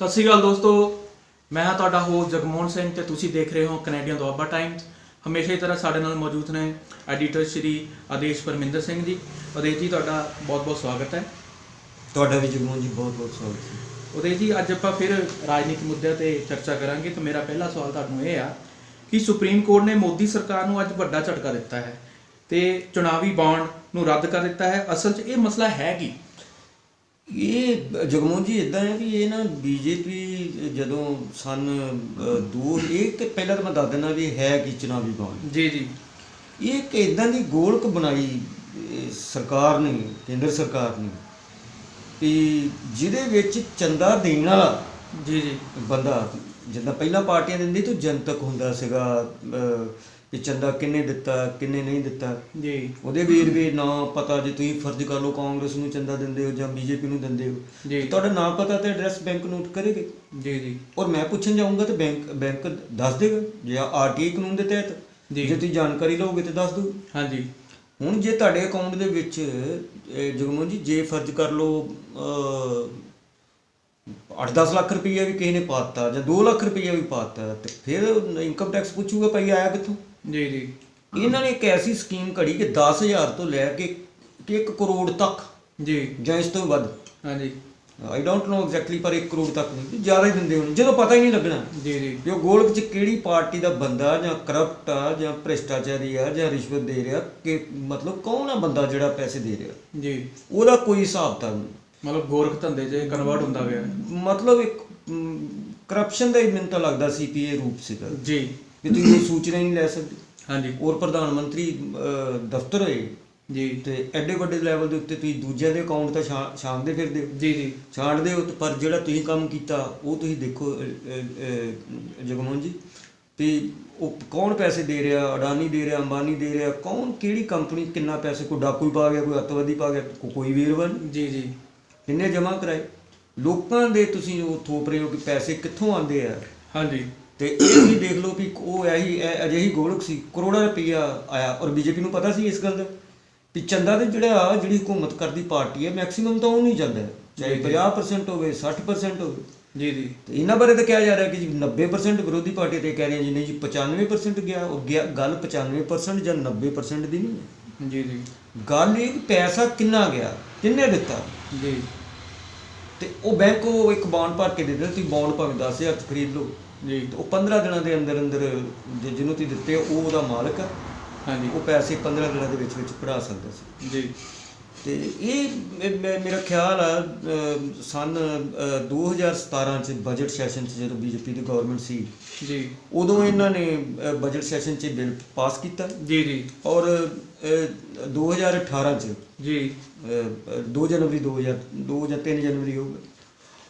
ਸਤਿ ਸ਼੍ਰੀ ਅਕਾਲ ਦੋਸਤੋ। ਮੈਂ ਹਾਂ ਤੁਹਾਡਾ ਹੋਸਟ ਜਗਮੋਹਨ ਸਿੰਘ ਤੇ ਤੁਸੀਂ ਦੇਖ ਰਹੇ ਹੋ ਕੈਨੇਡੀਅਨ ਦੁਆਬਾ ਟਾਈਮਜ਼ ਹਮੇਸ਼ਾ ਹੀ ਤਰ੍ਹਾਂ ਸਾਡੇ ਨਾਲ ਮੌਜੂਦ ਨੇ ਐਡੀਟਰ ਸ਼੍ਰੀ ਆਦੇਸ਼ ਪਰਮਿੰਦਰ ਸਿੰਘ ਜੀ। ਆਦੇਸ਼ ਜੀ ਤੁਹਾਡਾ ਬਹੁਤ-ਬਹੁਤ ਸਵਾਗਤ ਹੈ। ਤੁਹਾਡਾ ਵੀ ਜਗਮੋਹਨ ਜੀ ਬਹੁਤ ਬਹੁਤ ਸਵਾਗਤ ਹੈ। ਉਦੇਸ਼ ਜੀ ਅੱਜ ਆਪਾਂ ਫਿਰ ਰਾਜਨੀਤਿਕ ਮੁੱਦਿਆਂ ਤੇ ਚਰਚਾ ਕਰਾਂਗੇ ਤੇ ਮੇਰਾ ਪਹਿਲਾ ਸਵਾਲ ਤੁਹਾਨੂੰ ਇਹ ਆ ਕਿ ਸੁਪਰੀਮ ਕੋਰਟ ਨੇ ਮੋਦੀ ਸਰਕਾਰ ਨੂੰ ਅੱਜ ਵੱਡਾ ਝਟਕਾ ਦਿੱਤਾ ਹੈ ਤੇ ਚੁਣਾਵੀ ਬੌਂਡ ਨੂੰ ਰੱਦ ਕਰ ਦਿੱਤਾ ਹੈ। ਅਸਲ 'ਚ ਇਹ ਮਸਲਾ ਹੈ ਕੀ? ਇਹ ਜਗਮੋਹਨ ਜੀ ਇਦਾਂ ਹੈ ਵੀ ਇਹ ਨਾ ਬੀਜੇਪੀ ਜਦੋਂ ਸਨ ਅ, ਦੋ ਇਹ ਤੇ ਪਹਿਲਾਂ ਤਾਂ ਮੈਂ ਦੱਸ ਦਿੰਦਾ ਵੀ ਹੈ ਕੀ ਚੁਣਾਵੀ ਬੌਂਡ ਜੀ ਜੀ। ਇਹ ਇੱਕ ਇਦਾਂ ਦੀ ਗੋਲਕ ਬਣਾਈ ਸਰਕਾਰ ਨੇ ਕੇਂਦਰ ਸਰਕਾਰ ਨੇ ਵੀ ਜਿਹਦੇ ਵਿੱਚ ਚੰਦਾ ਦੇਣ ਵਾਲਾ ਜੀ ਜੀ। ਬੰਦਾ ਜਿੱਦਾਂ ਪਹਿਲਾਂ ਪਾਰਟੀਆਂ ਦਿੰਦੀ ਤਾਂ ਜਨਤਕ ਹੁੰਦਾ ਸੀਗਾ ਵੀ ਚੰਦਾ ਕਿੰਨੇ ਦਿੱਤਾ ਕਿੰਨੇ ਨਹੀਂ ਦਿੱਤਾ। ਜੀ। ਉਹਦੇ ਵੀਰ ਵੀ ਨਾ ਪਤਾ ਜੇ ਤੁਸੀਂ ਫਰਜ਼ ਕਰ ਲਓ ਕਾਂਗਰਸ ਨੂੰ ਚੰਦਾ ਦਿੰਦੇ ਹੋ ਜਾਂ ਬੀਜੇਪੀ ਨੂੰ ਦਿੰਦੇ ਹੋ। ਜੀ। ਤੁਹਾਡਾ ਨਾਮ ਪਤਾ ਤੇ ਐਡਰੈਸ ਬੈਂਕ ਨੋਟ ਕਰੇਗੇ। ਜੀ ਜੀ। ਔਰ ਮੈਂ ਪੁੱਛਣ ਜਾਊਂਗਾ ਤੇ ਬੈਂਕ ਬੈਂਕ ਦੱਸ ਦੇਗਾ ਜੇ ਆਰਟੀਆਈ ਕਾਨੂੰਨ ਦੇ ਤਹਿਤ। ਜੀ। ਜੇ ਤੁਸੀਂ ਜਾਣਕਾਰੀ ਲਓਗੇ ਤੇ ਦੱਸ ਦਿਓ। ਹਾਂਜੀ। ਹੁਣ ਜੇ ਤੁਹਾਡੇ ਅਕਾਊਂਟ ਦੇ ਵਿੱਚ ਜਗਮੋਹਨ ਜੀ ਜੇ ਫਰਜ਼ ਕਰ ਲਓ 8-10 ਲੱਖ ਰੁਪਈਆ ਵੀ ਕਿਸੇ ਨੇ ਪਾਤਾ ਜਾਂ 2 ਲੱਖ ਰੁਪਈਆ ਵੀ ਪਾਤਾ ਤੇ ਫਿਰ ਇਨਕਮ ਟੈਕਸ ਪੁੱਛੂਗਾ ਭਾਈ ਆਇਆ ਕਿੱਥੋਂ? ਜੀ ਜੀ। ਇਹਨਾਂ ਨੇ ਇੱਕ ਐਸੀ ਸਕੀਮ ਘੜੀ ਕਿ 10000 ਤੋਂ ਲੈ ਕੇ ਕਿ 1 ਕਰੋੜ ਤੱਕ ਜੀ। ਜਾਂ ਇਸ ਤੋਂ ਵੱਧ। ਹਾਂਜੀ। ਆਈ ਡੋਂਟ ਨੋ ਐਗਜ਼ੈਕਟਲੀ ਪਰ 1 ਕਰੋੜ ਤੱਕ ਨਹੀਂ ਜ਼ਿਆਦਾ ਹੀ ਦਿੰਦੇ ਹੋਣ। ਜਦੋਂ ਪਤਾ ਹੀ ਨਹੀਂ ਲੱਗਣਾ। ਜੀ ਜੀ। ਕਿ ਉਹ ਗੋਲਕ ਚ ਕਿਹੜੀ ਪਾਰਟੀ ਦਾ ਬੰਦਾ ਜਾਂ ਕਰਪਟ ਆ ਜਾਂ ਭ੍ਰਿਸ਼ਟਾਚਾਰੀ ਆ ਜਾਂ ਰਿਸ਼ਵਤ ਦੇ ਰਿਹਾ ਕਿ ਮਤਲਬ ਕੌਣ ਆ ਬੰਦਾ ਜਿਹੜਾ ਪੈਸੇ ਦੇ ਰਿਹਾ? ਜੀ। ਉਹਦਾ ਕੋਈ ਹਿਸਾਬ ਤਾਂ ਨਹੀਂ। ਮਤਲਬ ਗੋਰਖ ਧੰਦੇ 'ਚ ਕਨਵਰਟ ਹੁੰਦਾ ਗਿਆ ਮਤਲਬ ਇੱਕ ਕਰਪਸ਼ਨ ਦਾ ਹੀ ਮੈਨੂੰ ਤਾਂ ਲੱਗਦਾ ਸੀਪੀਏ ਰੂਪ ਸੀਗਾ। ਜੀ। ਕਿ ਤੁਸੀਂ ਇਹ ਸੂਚਨਾ ਹੀ ਨਹੀਂ ਲੈ ਸਕਦੇ। ਹਾਂਜੀ। ਔਰ ਪ੍ਰਧਾਨ ਮੰਤਰੀ ਦਫ਼ਤਰ ਹੋਏ। ਜੀ। ਤੇ ਐਡੇ ਵੱਡੇ ਲੈਵਲ ਦੇ ਉੱਤੇ ਤੁਸੀਂ ਦੂਜਿਆਂ ਦੇ ਅਕਾਊਂਟ ਤਾਂ ਛਾਂ- ਛਾਂਗਦੇ ਫਿਰਦੇ ਹੋ। ਜੀ ਜੀ। ਛਾਂਟਦੇ ਹੋ ਤੇ ਪਰ ਜਿਹੜਾ ਤੁਸੀਂ ਕੰਮ ਕੀਤਾ ਉਹ ਤੁਸੀਂ ਦੇਖੋ ਜਗਮੋਹਨ ਜੀ। ਵੀ ਉਹ ਕੌਣ ਪੈਸੇ ਦੇ ਰਿਹਾ ਅਡਾਨੀ ਦੇ ਰਿਹਾ ਅੰਬਾਨੀ ਦੇ ਰਿਹਾ ਕੌਣ ਕਿਹੜੀ ਕੰਪਨੀ ਕਿੰਨਾ ਪੈਸੇ ਕੋਈ ਡਾਕੂ ਪਾ ਗਿਆ ਕੋਈ ਅੱਤਵਾਦੀ ਪਾ ਗਿਆ ਕੋ- ਕੋਈ ਵੇਰਵਾ ਨਹੀਂ ਜੀ ਜੀ। ਕਿੰਨੇ ਜਮ੍ਹਾਂ ਕਰਾਏ? ਲੋਕਾਂ ਦੇ ਤੁਸੀਂ ਉਹ ਥੋਪ ਰਹੇ ਹੋ ਕਿ ਪੈਸੇ ਕਿੱਥੋਂ ਆਉਂਦੇ ਆ? ਹਾਂਜੀ। ਤੇ ਇਹ ਵੀ ਦੇਖ ਲਓ ਵੀ ਉਹ ਇਹੀ ਅਜਿਹੀ ਗੋਲਕ ਸੀ ਕਰੋੜਾਂ ਰੁਪਈਆ ਆਇਆ। ਔਰ ਬੀਜੇਪੀ ਨੂੰ ਪਤਾ ਸੀ ਇਸ ਗੱਲ ਦਾ ਵੀ ਚੰਦਾ ਦੇ ਜਿਹੜਾ ਜਿਹੜੀ ਹੁਕੂਮਤ ਕਰਦੀ ਪਾਰਟੀ ਹੈ ਮੈਕਸਿਮਮ ਤਾਂ ਉਹ ਨਹੀਂ ਜਾਂਦਾ। ਚਾਹੇ 50% ਹੋਵੇ 60% ਹੋਵੇ। ਜੀ ਜੀ। ਤੇ ਇਹਨਾਂ ਬਾਰੇ ਤਾਂ ਕਿਹਾ ਜਾ ਰਿਹਾ ਕਿ ਜੀ 90% ਵਿਰੋਧੀ ਪਾਰਟੀ ਤੇ ਕਹਿ ਰਹੀਆਂ ਜੀ ਨਹੀਂ ਜੀ 95% ਗਿਆ ਔਰ ਗਿਆ- ਗੱਲ 95% ਜਾਂ 90% ਦੀ ਨਹੀਂ ਹੈ। ਜੀ ਜੀ। ਗੱਲ ਇਹ ਕਿ ਪੈਸਾ ਕਿੰਨਾ ਗਿਆ ਕਿੰਨੇ ਦਿੱਤਾ? ਜੀ। ਤੇ ਉਹ ਬੈਂਕ ਉਹ ਇੱਕ ਬੌਂਡ ਭਰ ਕੇ ਦੇ ਦਿੰਦਾ ਤੁਸੀਂ ਬੌਂਡ ਭਾਵੇਂ 10000 ਚ ਖਰੀਦ ਲਓ। ਜੀ। ਤੇ ਉਹ 15 ਦਿਨਾਂ ਦੇ ਅੰਦਰ ਅੰਦਰ ਜੇ ਜਿਹਨੂੰ ਤੁਸੀਂ ਦਿੱਤੇ ਉਹ ਉਹਦਾ ਮਾਲਕ ਆ। ਹਾਂਜੀ। ਉਹ ਪੈਸੇ 15 ਦਿਨਾਂ ਦੇ ਵਿੱਚ ਵਿੱਚ ਭਰਾ ਸਕਦਾ ਸੀ। ਜੀ। ਤੇ ਇਹ ਮੇ- ਮੇ- ਮੇਰਾ ਖਿਆਲ ਆ ਅਹ, ਸਨ ਅਹ, 2017 ਚ ਬਜਟ ਸੈਸ਼ਨ ਚ ਜਦੋਂ ਬੀਜੇਪੀ ਦੀ ਗਵਰਨਮੈਂਟ ਸੀ ਜੀ। ਉਦੋਂ ਇਹਨਾਂ ਨੇ ਬਜਟ ਸੈਸ਼ਨ ਚ ਬਿੱਲ ਪਾਸ ਕੀਤਾ। ਜੀ ਜੀ। ਔਰ 2018 ਚ। ਜੀ। ਅਹ, 2 ਜਨਵਰੀ 2000 2 ਜਾਂ 3 ਜਨਵਰੀ ਹੋਊਗਾ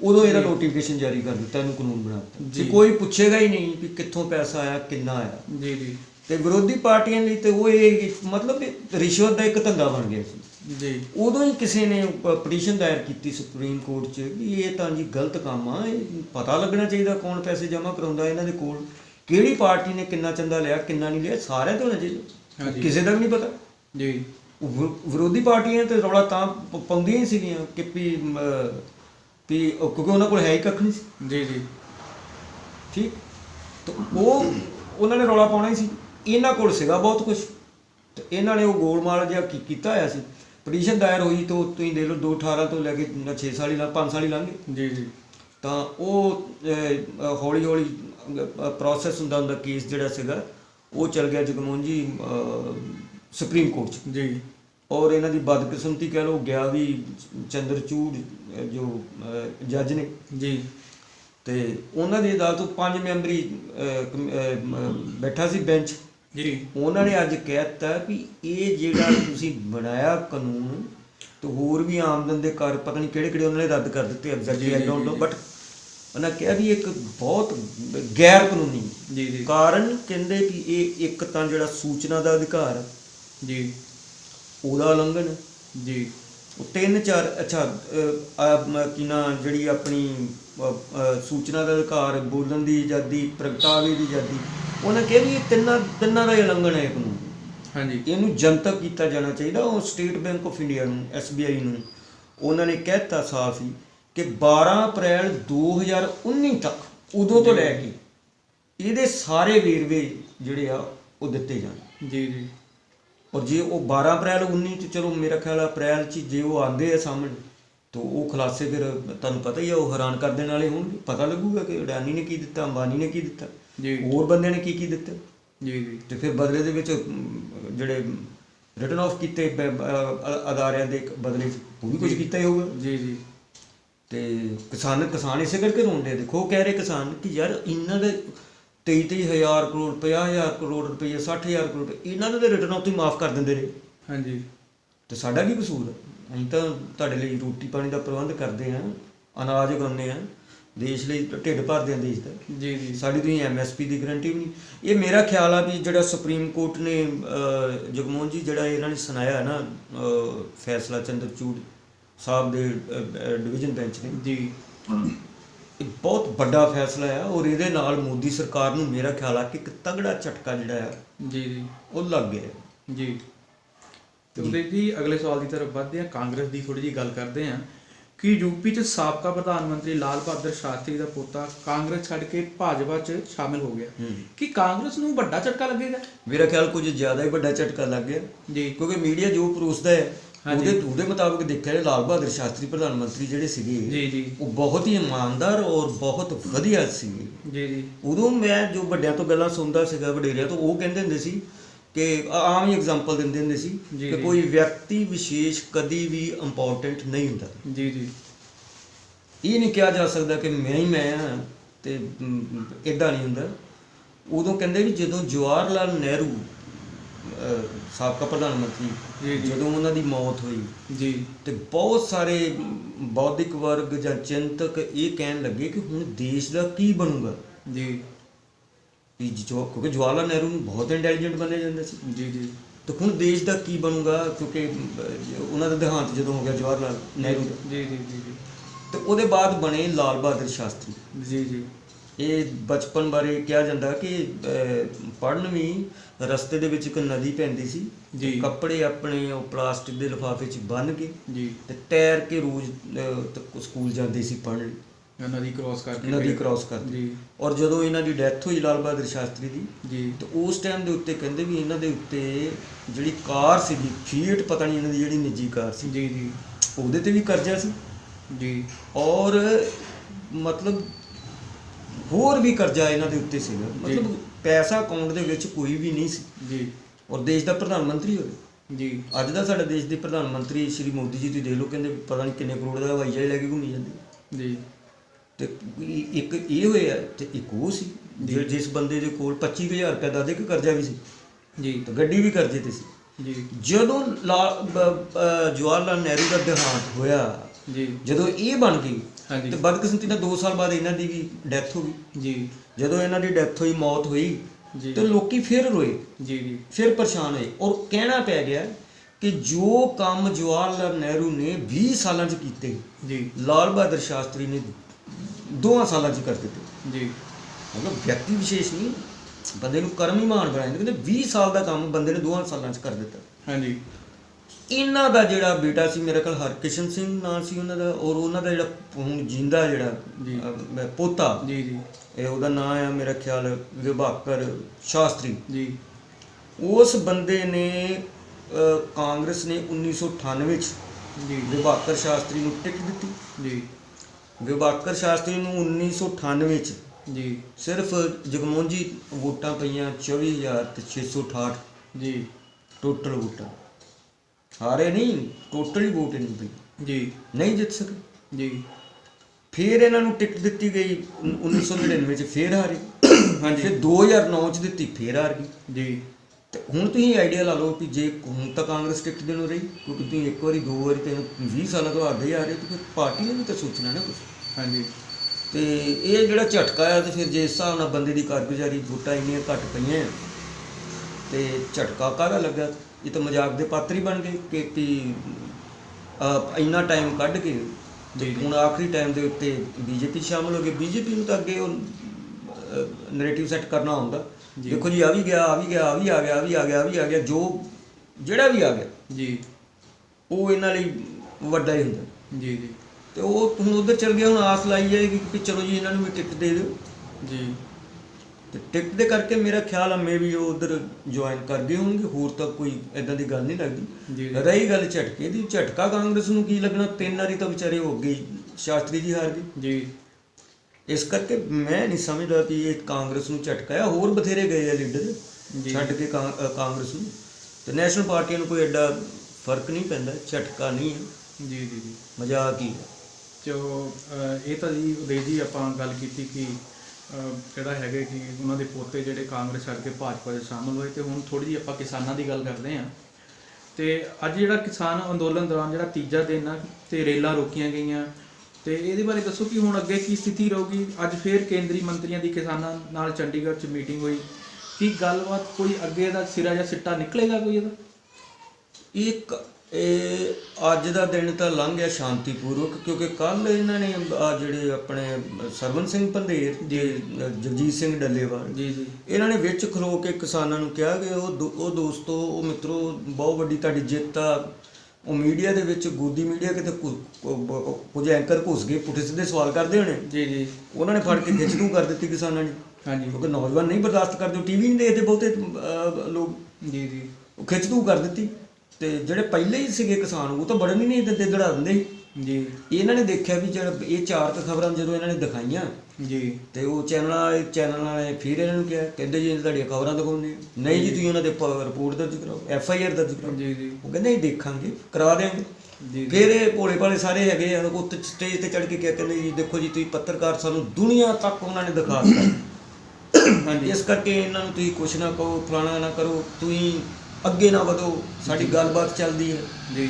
ਉਦੋਂ ਇਹਦਾ ਨੋਟੀਫਿਕੇਸ਼ਨ ਜਾਰੀ ਕਰ ਦਿੱਤਾ ਇਹਨੂੰ ਕਾਨੂੰਨ ਬਣਾ ਦਿੱਤਾ। ਜੀ। ਕੋਈ ਪੁੱਛੇਗਾ ਹੀ ਨਹੀਂ ਕਿ ਕਿੱਥੋਂ ਪੈਸਾ ਆਇਆ ਕਿੰਨਾ ਆਇਆ। ਜੀ ਜੀ। ਤੇ ਵਿਰੋਧੀ ਪਾਰਟੀਆਂ ਲਈ ਤੇ ਉਹ ਇਹ ਮਤਲਬ ਰਿਸ਼ਵਤ ਦਾ ਇੱਕ ਧੰਦਾ ਬਣ ਗਿਆ ਸੀ। ਜੀ। ਉਦੋਂ ਹੀ ਕਿਸੇ ਨੇ ਪਟੀਸ਼ਨ ਦਾਇਰ ਕੀਤੀ ਸੁਪਰੀਮ ਕੋਰਟ 'ਚ ਵੀ ਇਹ ਤਾਂ ਜੀ ਗਲਤ ਕੰਮ ਆ ਇਹ ਪਤਾ ਲੱਗਣਾ ਚਾਹੀਦਾ ਕੌਣ ਪੈਸੇ ਜਮ੍ਹਾਂ ਕਰਾਉਂਦਾ ਇਹਨਾਂ ਦੇ ਕੋਲ ਕਿਹੜੀ ਪਾਰਟੀ ਨੇ ਕਿੰਨਾ ਚੰਦਾ ਲਿਆ ਕਿੰਨਾ ਨਹੀਂ ਲਿਆ ਸਾਰਿਆਂ ਤੋਂ ਹੋਣਾ ਚਾਹੀਦਾ। ਹਾਂਜੀ। ਕਿਸੇ ਦਾ ਵੀ ਨਹੀਂ ਪਤਾ। ਜੀ। ਵਿਰੋਧੀ ਪਾਰਟੀਆਂ ਤੇ ਰੌਲਾ ਤਾਂ ਪ- ਪਾਉਂਦੀਆਂ ਹੀ ਸੀਗੀਆਂ ਕਿ ਵੀ ਮ, ਵੀ ਉਹ- ਕਿਉਂਕਿ ਉਹਨਾਂ ਕੋਲ ਹੈ ਹੀ ਕੱਖ ਨਹੀਂ ਸੀ। ਜੀ ਜੀ। ਠੀਕ? ਤੇ ਉਹ ਉਹਨਾਂ ਨੇ ਰੌਲਾ ਪਾਉਣਾ ਹੀ ਸੀ। ਇਹਨਾਂ ਕੋਲ ਸੀਗਾ ਬਹੁਤ ਕੁਝ ਤੇ ਇਹਨਾਂ ਨੇ ਉਹ ਗੋਲਮਾਲ ਜਿਹਾ ਕੀ- ਕੀਤਾ ਹੋਇਆ ਸੀ। ਪਟੀਸ਼ਨ ਦਾਇਰ ਹੋਈ ਤਾਂ ਤੁਸੀਂ ਦੇਖ ਲਓ 2018 ਤੋਂ ਲੈ ਕੇ 6 ਸਾਲ ਹੀ ਲੰਘ 5 ਸਾਲ ਹੀ ਲੰਘ ਗਏ। ਜੀ ਜੀ। ਤਾਂ ਉਹ ਹੌਲੀ ਹੌਲੀ ਪ੍ਰੋਸੈਸ ਹੁੰਦਾ ਹੁੰਦਾ ਕੇਸ ਜਿਹੜਾ ਸੀਗਾ ਉਹ ਚੱਲ ਗਿਆ ਜਗਮੋਹਨ ਜੀ ਸੁਪਰੀਮ ਕੋਰਟ 'ਚ। ਜੀ। ਔਰ ਇਹਨਾਂ ਦੀ ਬਦਕਿਸਮਤੀ ਕਹਿ ਲਓ ਗਿਆ ਵੀ ਚੰਦਰਚੂੜ ਜੋ ਜੱਜ ਨੇ। ਜੀ। ਤੇ ਉਹਨਾਂ ਦੀ ਅਦਾਲਤ ਪੰਜ ਮੈਂਬਰੀ ਬੈਠਾ ਸੀ ਬੈਂਚ। ਜੀ। ਉਹਨਾਂ ਨੇ ਅੱਜ ਕਹਿਤਾ ਵੀ ਇਹ ਜਿਹੜਾ ਤੁਸੀਂ ਬਣਾਇਆ ਕਾਨੂੰਨ ਤੇ ਹੋਰ ਵੀ ਆਮਦਨ ਦੇ ਕਰ ਪਤਾ ਨਹੀਂ ਕਿਹੜੇ ਕਿਹੜੇ ਉਹਨਾਂ ਨੇ ਰੱਦ ਕਰ ਦਿੱਤੇ exactly I don't know but ਉਹਨਾਂ ਕਿਹਾ ਵੀ ਇੱਕ ਬਹੁਤ ਗੈਰ ਕਾਨੂੰਨੀ ਜੀ ਜੀ। ਕਾਰਨ ਕਹਿੰਦੇ ਵੀ ਇਹ ਇੱਕ ਤਾਂ ਜਿਹੜਾ ਸੂਚਨਾ ਦਾ ਅਧਿਕਾਰ ਜੀ। ਉਹਦਾ ਉਲੰਘਣ। ਜੀ। ਉਹ ਤਿੰਨ ਚਾਰ ਅੱਛਾ ਕੀ ਨਾ ਜਿਹੜੀ ਆਪਣੀ ਸੂਚਨਾ ਦਾ ਅਧਿਕਾਰ ਬੋਲਣ ਦੀ ਆਜ਼ਾਦੀ ਪ੍ਰਗਟਾਵੇ ਦੀ ਆਜ਼ਾਦੀ ਉਹਨਾਂ ਕਿਹਾ ਵੀ ਇਹ ਤਿੰਨਾਂ ਤਿੰਨਾਂ ਦਾ ਉਲੰਘਣ ਹੈ ਇਹ ਕਾਨੂੰਨ ਹਾਂਜੀ। ਇਹਨੂੰ ਜਨਤਕ ਕੀਤਾ ਜਾਣਾ ਚਾਹੀਦਾ ਉਹ ਸਟੇਟ ਬੈਂਕ ਆਫ ਇੰਡੀਆ ਨੂੰ ਐਸਬੀਆਈ ਨੂੰ। ਉਹਨਾਂ ਨੇ ਕਹਿਤਾ ਸਾਫ਼ ਹੀ ਕਿ 12 ਅਪ੍ਰੈਲ 2019 ਤੱਕ ਉਦੋਂ ਤੋਂ ਲੈ ਕੇ ਇਹਦੇ ਸਾਰੇ ਵੇਰਵੇ ਜਿਹੜੇ ਆ ਉਹ ਦਿੱਤੇ ਜਾਣ। ਜੀ ਜੀ। ਔਰ ਜੇ ਉਹ 12 ਅਪ੍ਰੈਲ 19 ਚ ਚਲੋ ਮੇਰਾ ਖਿਆਲ ਅਪ੍ਰੈਲ ਚ ਜੇ ਉਹ ਆਂਦੇ ਆ ਸਾਹਮਣੇ ਤਾਂ ਉਹ ਖੁਲਾਸੇ ਫਿਰ ਤੁਹਾਨੂੰ ਪਤਾ ਹੀ ਆ ਉਹ ਹੈਰਾਨ ਕਰ ਦੇਣ ਵਾਲੇ ਹੋਣਗੇ। ਪਤਾ ਲੱਗੂਗਾ ਕਿ ਅਡਾਨੀ ਨੇ ਕੀ ਦਿੱਤਾ ਅੰਬਾਨੀ ਨੇ ਕੀ ਦਿੱਤਾ ਜੀ। ਹੋਰ ਬੰਦੇ ਨੇ ਕੀ ਕੀ ਦਿੱਤਾ। ਜੀ ਜੀ। ਤੇ ਫਿਰ ਬਦਲੇ ਦੇ ਵਿੱਚ ਜਿਹੜੇ ਰਿਟਰਨ ਆਫ ਕੀਤੇ ਅਦਾਰਿਆਂ ਦੇ ਬਦਲੇ ਉਹ ਵੀ ਕੁਝ ਕੀਤਾ ਹੀ ਹੋਊਗਾ। ਜੀ ਜੀ। ਤੇ ਕਿਸਾਨ ਕਿਸਾਨ ਇਸੇ ਕਰਕੇ ਰੋਂਦੇ ਆ। ਦੇਖੋ ਕਹਿ ਰਹੇ ਕਿਸਾਨ ਕਿ ਯਾਰ ਇਹਨਾਂ ਦੇ 23 ਹਜ਼ਾਰ ਕਰੋੜ 50000 ਕਰੋੜ ਰੁਪਏ 60000 ਕਰੋੜ ਇਹਨਾਂ ਦੇ ਰਿਟਰਨ ਤੁਸੀਂ ਮਾਫ ਕਰ ਦਿੰਦੇ ਰਹੇ ਹਾਂਜੀ। ਤੇ ਸਾਡਾ ਕੀ ਕਸੂਰ? ਅਸੀਂ ਤਾਂ ਤੁਹਾਡੇ ਲਈ ਰੋਟੀ ਪਾਣੀ ਦਾ ਪ੍ਰਬੰਧ ਕਰਦੇ ਹਾਂ ਅਨਾਜ ਉਗਾਉਂਦੇ ਹਾਂ ਦੇਸ਼ ਲਈ ਢਿੱਡ ਭਰਦੇ ਹਾਂ ਦੇਸ਼ ਦਾ। ਜੀ ਜੀ। ਸਾਡੀ ਤੁਸੀਂ ਐਮਐਸਪੀ ਦੀ ਗਾਰੰਟੀ ਵੀ ਨਹੀਂ। ਇਹ ਮੇਰਾ ਖਿਆਲ ਆ ਵੀ ਜਿਹੜਾ ਸੁਪਰੀਮ ਕੋਰਟ ਨੇ ਜਗਮੋਹਨ ਜੀ ਜਿਹੜਾ ਇਹਨਾਂ ਨੇ ਸੁਣਾਇਆ ਹੈ ਨਾ ਫੈਸਲਾ ਚੰਦਰਚੂੜ ਸਾਹਿਬ ਦੇ ਡਿਵੀਜ਼ਨ ਬੈਂਚ ਨੇ ਜੀ ਇਹ ਬਹੁਤ ਵੱਡਾ ਫੈਸਲਾ ਹੈ ਔਰ ਇਹਦੇ ਨਾਲ ਮੋਦੀ ਸਰਕਾਰ ਨੂੰ ਮੇਰਾ ਖਿਆਲ ਆ ਕਿ ਇੱਕ ਤਗੜਾ ਝਟਕਾ ਜਿਹੜਾ ਹੈ ਜੀ ਜੀ। ਉਹ ਲੱਗ ਗਿਆ। ਜੀ। ਤੇ ਉਹਦੇ ਜੀ ਅਗਲੇ ਸਵਾਲ ਦੀ ਤਰਫ ਵਧਦੇ ਹਾਂ ਕਾਂਗਰਸ ਦੀ ਥੋੜੀ ਜੀ ਗੱਲ ਕਰਦੇ ਹਾਂ ਕਿ ਯੂਪੀ 'ਚ ਸਾਬਕਾ ਪ੍ਰਧਾਨ ਮੰਤਰੀ ਲਾਲ ਬਹਾਦਰ ਸ਼ਾਸਤਰੀ ਦਾ ਪੋਤਾ ਕਾਂਗਰਸ ਛੱਡ ਕੇ ਭਾਜਪਾ 'ਚ ਸ਼ਾਮਿਲ ਹੋ ਗਿਆ। ਕੀ ਕਾਂਗਰਸ ਨੂੰ ਵੱਡਾ ਝਟਕਾ ਲੱਗੇਗਾ? ਮੇਰਾ ਖਿਆਲ ਕੁਝ ਜ਼ਿਆਦਾ ਹੀ ਵੱਡਾ ਝਟਕਾ ਲੱਗ ਗਿਆ। ਜੀ। ਕਿਉਂਕਿ ਮੀਡੀਆ ਜੋ ਪਰੋਸਦਾ ਹੈ। ਉਹਦੇ ਉਹਦੇ ਮੁਤਾਬਕ ਦੇਖਿਆ ਜਾਏ ਲਾਲ ਬਹਾਦਰ ਸ਼ਾਸਤਰੀ ਪ੍ਰਧਾਨ ਮੰਤਰੀ ਜਿਹੜੇ ਸੀਗੇ ਜੀ ਜੀ। ਉਹ ਬਹੁਤ ਹੀ ਇਮਾਨਦਾਰ ਔਰ ਬਹੁਤ ਵਧੀਆ ਸੀਗੇ। ਜੀ ਜੀ। ਉਦੋਂ ਮੈਂ ਜੋ ਵੱਡਿਆਂ ਤੋਂ ਗੱਲਾਂ ਸੁਣਦਾ ਸੀਗਾ ਵਡੇਰਿਆਂ ਤੋਂ ਉਹ ਕਹਿੰਦੇ ਹੁੰਦੇ ਸੀ ਕਿ ਆਮ ਹੀ ਐਗਜ਼ਾਮਪਲ ਦਿੰਦੇ ਹੁੰਦੇ ਸੀ ਕਿ। ਕੋਈ ਵਿਅਕਤੀ ਵਿਸ਼ੇਸ਼ ਕਦੀ ਵੀ ਇੰਪੋਰਟੈਂਟ ਨਹੀਂ ਹੁੰਦਾ। ਜੀ ਜੀ। ਇਹ ਨਹੀਂ ਕਿਹਾ ਜਾ ਸਕਦਾ ਕਿ ਮੈਂ ਹੀ ਮੈਂ ਹਾਂ ਤੇ ਇਦਾਂ ਨਹੀਂ ਹੁੰਦਾ। ਉਦੋਂ ਕਹਿੰਦੇ ਵੀ ਜਦੋਂ ਜਵਾਹਰ ਲਾਲ ਨਹਿਰੂ ਅਹ, ਸਾਬਕਾ ਪ੍ਰਧਾਨ ਜੀ, ਮੰਤਰੀ ਜੀ। ਜਦੋਂ ਉਹਨਾਂ ਦੀ ਮੌਤ ਹੋਈ ਜੀ। ਤੇ ਬਹੁਤ ਸਾਰੇ ਬੌਧਿਕ ਵਰਗ ਜਾਂ ਚਿੰਤਕ ਇਹ ਕਹਿਣ ਲੱਗੇ ਕਿ ਹੁਣ ਦੇਸ਼ ਦਾ ਕੀ ਬਣੂਗਾ? ਜੀ। ਵੀ ਜੋ ਕਿਉਂਕਿ ਜਵਾਹਰ ਲਾਲ ਨਹਿਰੂ ਨੂੰ ਬਹੁਤ ਇੰਟੈਲੀਜੈਂਟ ਮੰਨਿਆ ਜਾਂਦਾ ਸੀ। ਜੀ ਜੀ। ਤੇ ਹੁਣ ਦੇਸ਼ ਦਾ ਕੀ ਬਣੂਗਾ? ਕਿਉਂਕਿ ਅਹ, ਉਹਨਾਂ ਦਾ ਦੇਹਾਂਤ ਜਦੋਂ ਹੋ ਗਿਆ ਜਵਾਹਰ ਲਾਲ ਨਹਿਰੂ ਦਾ। ਜੀ ਜੀ ਜੀ ਤੇ ਉਹਦੇ ਬਾਅਦ ਬਣੇ ਲਾਲ ਬਹਾਦਰ ਸ਼ਾਸਤਰੀ। ਜੀ ਜੀ। ਇਹ ਬਚਪਨ ਬਾਰੇ ਕਿਹਾ ਜਾਂਦਾ ਕਿ ਪੜਨ ਵੀ ਰਸਤੇ ਦੇ ਵਿੱਚ ਇੱਕ ਨਦੀ ਪੈਂਦੀ ਸੀ ਜੀ। ਕੱਪੜੇ ਆਪਣੇ ਉਹ ਪਲਾਸਟਿਕ ਦੇ ਲਿਫਾਫੇ 'ਚ ਬੰਨ੍ਹ ਕੇ ਜੀ। ਤੇ ਤੈਰ ਕੇ ਰੋਜ਼ ਅਹ, ਤ- ਸਕੂਲ ਜਾਂਦੇ ਸੀ ਪੜ੍ਹਨ ਲਈ। ਨਦੀ ਕ੍ਰੋਸ ਕਰਕੇ ਨਦੀ। ਕ੍ਰਾਸ ਕਰਦੇ ਜੀ। ਔਰ ਜਦੋਂ ਇਹਨਾਂ ਦੀ ਡੈਥ ਹੋਈ ਲਾਲ ਬਹਾਦਰ ਸ਼ਾਸਤਰੀ ਦੀ ਜੀ। ਤੇ ਉਸ ਟਾਈਮ ਦੇ ਉੱਤੇ ਕਹਿੰਦੇ ਵੀ ਇਹਨਾਂ ਦੇ ਉੱਤੇ ਜਿਹੜੀ ਕਾਰ ਸੀਗੀ ਫੀਟ ਪਤਾ ਨਹੀਂ ਇਹਨਾਂ ਦੀ ਜਿਹੜੀ ਨਿੱਜੀ ਕਾਰ ਸੀ ਜੀ ਜੀ। ਉਹਦੇ ਤੇ ਵੀ ਕਰਜ਼ਾ ਸੀ। ਜੀ। ਔਰ ਮਤਲਬ ਹੋਰ ਵੀ ਕਰਜ਼ਾ ਇਹਨਾਂ ਦੇ ਉੱਤੇ ਸੀਗਾ ਮਤਲਬ ਪੈਸਾ ਅਕਾਊਂਟ ਦੇ ਵਿੱਚ ਕੋਈ ਵੀ ਨਹੀਂ ਸੀ। ਜੀ। ਔਰ ਦੇਸ਼ ਦਾ ਪ੍ਰਧਾਨ ਮੰਤਰੀ ਹੋਵੇ। ਜੀ। ਅੱਜ ਦਾ ਸਾਡਾ ਦੇਸ਼ ਦੇ ਪ੍ਰਧਾਨ ਮੰਤਰੀ ਸ਼੍ਰੀ ਮੋਦੀ ਜੀ ਤੁਸੀਂ ਦੇਖ ਲਓ ਕਹਿੰਦੇ ਪਤਾ ਨਹੀਂ ਕਿੰਨੇ ਕਰੋੜ ਦਾ ਹਵਾਈ ਜਹਾਜ਼ ਲੈ ਕੇ ਘੁੰਮੀ ਜਾਂਦੇ। ਜੀ। ਤੇ ਇੱਕ ਇਹ ਹੋਇਆ ਤੇ ਇੱਕ ਉਹ ਸੀ। ਜਿ- ਜਿਸ ਬੰਦੇ ਦੇ ਕੋਲ 25000 ਰੁਪਏ ਦਾ ਦੇ ਕੇ ਕਰਜ਼ਾ ਵੀ ਸੀ। ਜੀ। ਤੇ ਗੱਡੀ ਵੀ ਕਰਜ਼ੇ ਤੇ ਸੀ। ਜੀ। ਜਦੋਂ ਜਵਾਹਰ ਲਾਲ ਨਹਿਰੂ ਦਾ ਦੇਹਾਂਤ ਹੋਇਆ ਜੀ। ਜਦੋਂ ਇਹ ਬਣ ਗਈ ਹਾਂਜੀ। ਤੇ ਬਦਕਿਸਮਤੀ ਨਾਲ 2 ਸਾਲ ਬਾਅਦ ਇਹਨਾਂ ਦੀ ਵੀ ਡੈਥ ਹੋ ਗਈ। ਜੀ। ਜਦੋਂ ਇਹਨਾਂ ਦੀ ਡੈਥ ਹੋਈ ਮੌਤ ਹੋਈ ਜੀ। ਤੇ ਲੋਕੀ ਫਿਰ ਰੋਏ। ਜੀ ਜੀ। ਫਿਰ ਪਰੇਸ਼ਾਨ ਹੋਏ। ਔਰ ਕਹਿਣਾ ਪੈ ਗਿਆ ਕਿ ਜੋ ਕੰਮ ਜਵਾਹਰ ਲਾਲ ਨਹਿਰੂ ਨੇ 20 ਸਾਲਾਂ 'ਚ ਕੀਤੇ ਜੀ। ਲਾਲ ਬਹਾਦਰ ਸ਼ਾਸਤਰੀ ਨੇ ਦੋਆਂ ਸਾਲਾਂ 'ਚ ਕਰ ਦਿੱਤੇ। ਜੀ। ਮਤਲਬ ਵਿਅਕਤੀ ਵਿਸ਼ੇਸ਼ ਨਹੀਂ ਬੰਦੇ ਨੂੰ ਕਰਮ ਹੀ ਮਾਨ ਬਣਾਇਆ। ਕਹਿੰਦੇ 20 ਸਾਲ ਦਾ ਕੰਮ ਬੰਦੇ ਨੇ ਦੋਹਾਂ ਸਾਲਾਂ 'ਚ ਕਰ ਦਿੱਤਾ। ਹਾਂਜੀ। ਇਹਨਾਂ ਦਾ ਜਿਹੜਾ ਬੇਟਾ ਸੀ ਮੇਰੇ ਕੋਲ ਹਰਕਿਸ਼ਨ ਸਿੰਘ ਨਾਂ ਸੀ ਉਹਨਾਂ ਦਾ ਔਰ ਉਹਨਾਂ ਦਾ ਜਿਹੜਾ ਹੁਣ ਜਿੰਦਾ ਜਿਹੜਾ ਜੀ। ਅਹ, ਪੋਤਾ। ਜੀ ਜੀ। ਇਹ ਉਹਦਾ ਨਾਮ ਆ ਮੇਰਾ ਖਿਆਲ ਵਿਭਾਕਰ ਸ਼ਾਸਤਰੀ। ਜੀ। ਉਸ ਬੰਦੇ ਨੇ ਅਹ, ਕਾਂਗਰਸ ਨੇ 1998 ਚ ਜੀ। ਵਿਭਾਕਰ ਸ਼ਾਸਤਰੀ ਨੂੰ ਟਿਕਟ ਦਿੱਤੀ। ਜੀ। ਵਿਭਾਕਰ ਸ਼ਾਸਤਰੀ ਨੂੰ 1998 ਚ ਜੀ। ਸਿਰਫ ਜਗਮੋਹਨ ਜੀ ਵੋਟਾਂ ਪਈਆਂ 24000 ਤੇ 668 ਜੀ। ਟੋਟਲ ਵੋਟਾਂ। ਹਾਰੇ ਨਹੀਂ ਟੋਟਲ ਵੋਟ ਨਹੀਂ ਪਈ। ਜੀ। ਨਹੀਂ ਜਿੱਤ ਸਕੇ। ਜੀ। ਫਿਰ ਇਹਨਾਂ ਨੂੰ ਟਿਕਟ ਦਿੱਤੀ ਗਈ 1999 ਚ ਫਿਰ ਹਾਰੇ। ਹਾਂਜੀ। ਫਿਰ 2009 ਚ ਦਿੱਤੀ ਫਿਰ ਹਾਰ ਗਈ। ਜੀ। ਤੇ ਹੁਣ ਤੁਸੀਂ ਆਈਡੀਆ ਲਾ ਲਓ ਕਿ ਜੇ ਹੁਣ ਤਾਂ ਕਾਂਗਰਸ ਟਿਕਟ ਦੇਣੋਂ ਰਹੀ ਕਿਉਂਕਿ ਤੁਸੀਂ ਇੱਕ ਵਾਰੀ ਦੋ ਵਾਰੀ ਤੇ 20 ਸਾਲਾਂ ਤੋਂ ਹਾਰਦੇ ਆ ਰਹੇ ਤੇ ਫਿਰ ਪਾਰਟੀ ਨੇ ਵੀ ਤਾਂ ਸੋਚਣਾ ਨਾ ਕੁਝ ਹਾਂਜੀ। ਤੇ ਇਹ ਜਿਹੜਾ ਝਟਕਾ ਆ ਤੇ ਫਿਰ ਜੇ ਇਸ ਹਿਸਾਬ ਨਾਲ ਬੰਦੇ ਦੀ ਕਾਰਗੁਜ਼ਾਰੀ ਵੋਟਾਂ ਇੰਨੀਆਂ ਘੱਟ ਪਈਆਂ ਤੇ ਝਟਕਾ ਕਾਹਦਾ ਲੱਗਾ? ਇਹ ਤਾਂ ਮਜ਼ਾਕ ਦੇ ਪਾਤਰ ਹੀ ਬਣ ਗਏ ਕਿ ਵੀ ਅਹ, ਇੰਨਾ ਟਾਈਮ ਕੱਢ ਕੇ ਤੇ। ਹੁਣ ਆਖਰੀ ਟਾਈਮ ਦੇ ਉੱਤੇ ਬੀਜੇਪੀ ਸ਼ਾਮਲ ਹੋ ਗਈ ਬੀਜੇਪੀ ਨੂੰ ਤਾਂ ਅੱਗੇ ਉਹ ਨੈਰੇਟਿਵ ਸੈੱਟ ਕਰਨਾ ਹੁੰਦਾ। ਦੇਖੋ ਜੀ ਆ ਵੀ ਗਿਆ ਆ ਵੀ ਗਿਆ ਆ ਵੀ ਆ ਗਿਆ ਆ ਵੀ ਆ ਗਿਆ ਆ ਵੀ ਆ ਗਿਆ। ਜੋ ਜਿਹੜਾ ਵੀ ਆ ਗਿਆ ਜੀ। ਉਹ ਇਹਨਾਂ ਲਈ ਵੱਡਾ ਹੀ ਹੁੰਦਾ। ਜੀ ਜੀ। ਤੇ ਉਹ ਹੁਣ ਉਧਰ ਚਲ ਗਿਆ ਹੁਣ ਆਸ ਲਾਈ ਜਾਏਗੀ ਕਿ ਚਲੋ ਜੀ ਇਹਨਾਂ ਨੂੰ ਵੀ ਟਿਕਟ ਦੇ ਦਿਓ। ਜੀ। ਤੇ ਟਿਕਟ ਦੇ ਕਰਕੇ ਮੇਰਾ ਖਿਆਲ ਆ ਮੇ ਵੀ ਉਹ ਉਧਰ ਜੁਆਇਨ ਕਰ ਗਏ ਹੋਣਗੇ ਹੋਰ ਤਾਂ ਕੋਈ ਐਦਾਂ ਦੀ ਗੱਲ ਨਹੀਂ ਲੱਗਦੀ। ਰਹੀ ਗੱਲ ਝਟਕੇ ਦੀ ਝਟਕਾ ਕਾਂਗਰਸ ਨੂੰ ਕੀ ਲੱਗਣਾ? ਤਿੰਨ ਵਾਰੀ ਤਾਂ ਵਿਚਾਰੇ ਹੋ ਗਏ ਸ਼ਾਸਤਰੀ ਜੀ ਹਾਰ ਗਏ। ਜੀ। ਇਸ ਕਰਕੇ ਮੈਂ ਨਹੀਂ ਸਮਝਦਾ ਕਿ ਇਹ ਕਾਂਗਰਸ ਨੂੰ ਝਟਕਾ ਹੈ ਹੋਰ ਬਥੇਰੇ ਗਏ ਆ ਲੀਡਰ। ਛੱਡ ਕੇ ਕਾਂਗਰਸ ਨੂੰ। ਤੇ ਨੈਸ਼ਨਲ ਪਾਰਟੀਆਂ ਨੂੰ ਕੋਈ ਐਡਾ ਫ਼ਰਕ ਨਹੀਂ ਪੈਂਦਾ ਝਟਕਾ ਨਹੀਂ ਹੈ ਜੀ ਜੀ ਜੀ। ਮਜ਼ਾਕ ਹੀ ਹੈ ਜੋ ਅਹ, ਇਹ ਤਾਂ ਜੀ ਉਦੇਸ਼ ਜੀ ਆਪਾਂ ਗੱਲ ਕੀਤੀ ਕਿ ਜਿਹੜਾ ਹੈਗੇ ਕਿ ਉਹਨਾਂ ਦੇ ਪੋਤੇ ਜਿਹੜੇ ਕਾਂਗਰਸ ਛੱਡ ਕੇ ਭਾਜਪਾ 'ਚ ਸ਼ਾਮਲ ਹੋਏ ਤੇ ਹੁਣ ਥੋੜੀ ਜਿਹੀ ਆਪਾਂ ਕਿਸਾਨਾਂ ਦੀ ਗੱਲ ਕਰਦੇ ਹਾਂ। ਤੇ ਅੱਜ ਜਿਹੜਾ ਕਿਸਾਨ ਅੰਦੋਲਨ ਦੌਰਾਨ ਜਿਹੜਾ ਤੀਜਾ ਦਿਨ ਆ ਤੇ ਰੇਲਾਂ ਰੋਕੀਆਂ ਗਈਆਂ, ਤੇ ਇਹਦੇ ਬਾਰੇ ਦੱਸੋ ਕਿ ਹੁਣ ਅੱਗੇ ਕੀ ਸਥਿਤੀ ਰਹੂਗੀ? ਅੱਜ ਫੇਰ ਕੇਂਦਰੀ ਮੰਤਰੀਆਂ ਦੀ ਕਿਸਾਨਾਂ ਨਾਲ ਚੰਡੀਗੜ੍ਹ 'ਚ ਮੀਟਿੰਗ ਹੋਈ। ਕੀ ਗੱਲਬਾਤ ਕੋਈ ਅੱਗੇ ਦਾ ਸਿਰਾ ਜਾਂ ਸਿੱਟਾ ਨਿਕਲੇਗਾ ਕੋਈ ਇਹਦਾ? ਇੱਕ ਇਹ ਅੱਜ ਦਾ ਦਿਨ ਤਾਂ ਲੰਘ ਗਿਆ ਸ਼ਾਂਤੀਪੂਰਵਕ ਕਿਉਂਕਿ ਕੱਲ ਇਹਨਾਂ ਨੇ ਆ ਜਿਹੜੇ ਆਪਣੇ ਸਰਵਨ ਸਿੰਘ ਪੰਧੇਰ ਜੀ ਜਗਜੀਤ ਸਿੰਘ ਡੱਲੇਵਾਲ ਜੀ ਜੀ। ਇਹਨਾਂ ਨੇ ਵਿੱਚ ਖਲੋ ਕੇ ਕਿਸਾਨਾਂ ਨੂੰ ਕਿਹਾ ਕਿ ਉਹ ਉਹ ਦੋਸਤੋ ਉਹ ਮਿੱਤਰੋ ਬਹੁਤ ਵੱਡੀ ਤੁਹਾਡੀ ਜਿੱਤ ਆ। ਉਹ ਮੀਡੀਆ ਦੇ ਵਿੱਚ ਗੋਦੀ ਮੀਡੀਆ ਕਿਤੇ ਕੁਝ ਐਂਕਰ ਘੁਸ ਗਏ ਪੁੱਠੇ ਸਿੱਧੇ ਸਵਾਲ ਕਰਦੇ ਹੋਣੇ। ਜੀ ਜੀ। ਉਹਨਾਂ ਨੇ ਫੜ ਕੇ ਖਿੱਚ ਤੂੰ ਕਰ ਦਿੱਤੀ ਕਿਸਾਨਾਂ ਨੇ। ਹਾਂਜੀ। ਕਿਉਂਕਿ ਨੌਜਵਾਨ ਨਹੀਂ ਬਰਦਾਸ਼ਤ ਕਰਦੇ ਟੀਵੀ ਨਹੀਂ ਦੇਖਦੇ ਬਹੁਤੇ ਲੋਕ। ਜੀ ਜੀ। ਉਹ ਖਿੱਚ ਤੂੰ ਕਰ ਦਿੱਤੀ। ਤੇ ਜਿਹੜੇ ਪਹਿਲੇ ਹੀ ਸੀਗੇ ਕਿਸਾਨ ਉਹ ਤਾਂ ਬੜਨ ਹੀ ਨਹੀਂ ਦਿੰਦੇ ਦੜਾ ਦਿੰਦੇ। ਜੀ। ਇਹਨਾਂ ਨੇ ਦੇਖਿਆ ਵੀ ਜਿਹੜਾ ਇਹ ਚਾਰ ਕੁ ਖਬਰਾਂ ਜਦੋਂ ਇਹਨਾਂ ਨੇ ਦਿਖਾਈਆਂ। ਜੀ। ਤੇ ਉਹ ਚੈਨਲ ਵਾਲੇ ਚੈਨਲ ਵਾਲੇ ਫਿਰ ਇਹਨਾਂ ਨੂੰ ਕਿਹਾ ਕਹਿੰਦੇ ਜੀ ਤੁਹਾਡੀਆਂ ਖਬਰਾਂ ਦਿਖਾਉਂਦੇ ਆ। ਨਹੀਂ ਜੀ ਤੁਸੀਂ ਉਹਨਾਂ ਦੇ ਰਿਪੋਰਟ ਦਰਜ ਕਰਾਓ ਐਫ ਆਈ ਆਰ ਦਰਜ ਕਰਾਓ। ਜੀ ਜੀ। ਉਹ ਕਹਿੰਦੇ ਅਸੀਂ ਦੇਖਾਂਗੇ ਕਰਾ ਦੇਾਂਗੇ ਜੀ। ਫਿਰ ਇਹ ਭੋਲੇ ਭਾਲੇ ਸਾਰੇ ਹੈਗੇ ਆ ਉਹ ਸਟੇਜ ਤੇ ਚੜ ਕੇ ਕਿਹਾ ਕਹਿੰਦੇ ਜੀ ਦੇਖੋ ਜੀ ਤੁਸੀਂ ਪੱਤਰਕਾਰ ਸਾਨੂੰ ਦੁਨੀਆ ਤੱਕ ਉਹਨਾਂ ਨੇ ਦਿਖਾ ਦਿੱਤਾ। ਹਾਂਜੀ। ਇਸ ਕਰਕੇ ਇਹਨਾਂ ਨੂੰ ਤੁਸੀਂ ਕੁਛ ਨਾ ਕਹੋ ਫਲਾਣਾ ਨਾ ਕਰੋ ਤੁਸੀਂ ਅੱਗੇ ਨਾ ਵਧੋ ਸਾਡੀ ਗੱਲਬਾਤ ਚੱਲਦੀ ਹੈ। ਜੀ।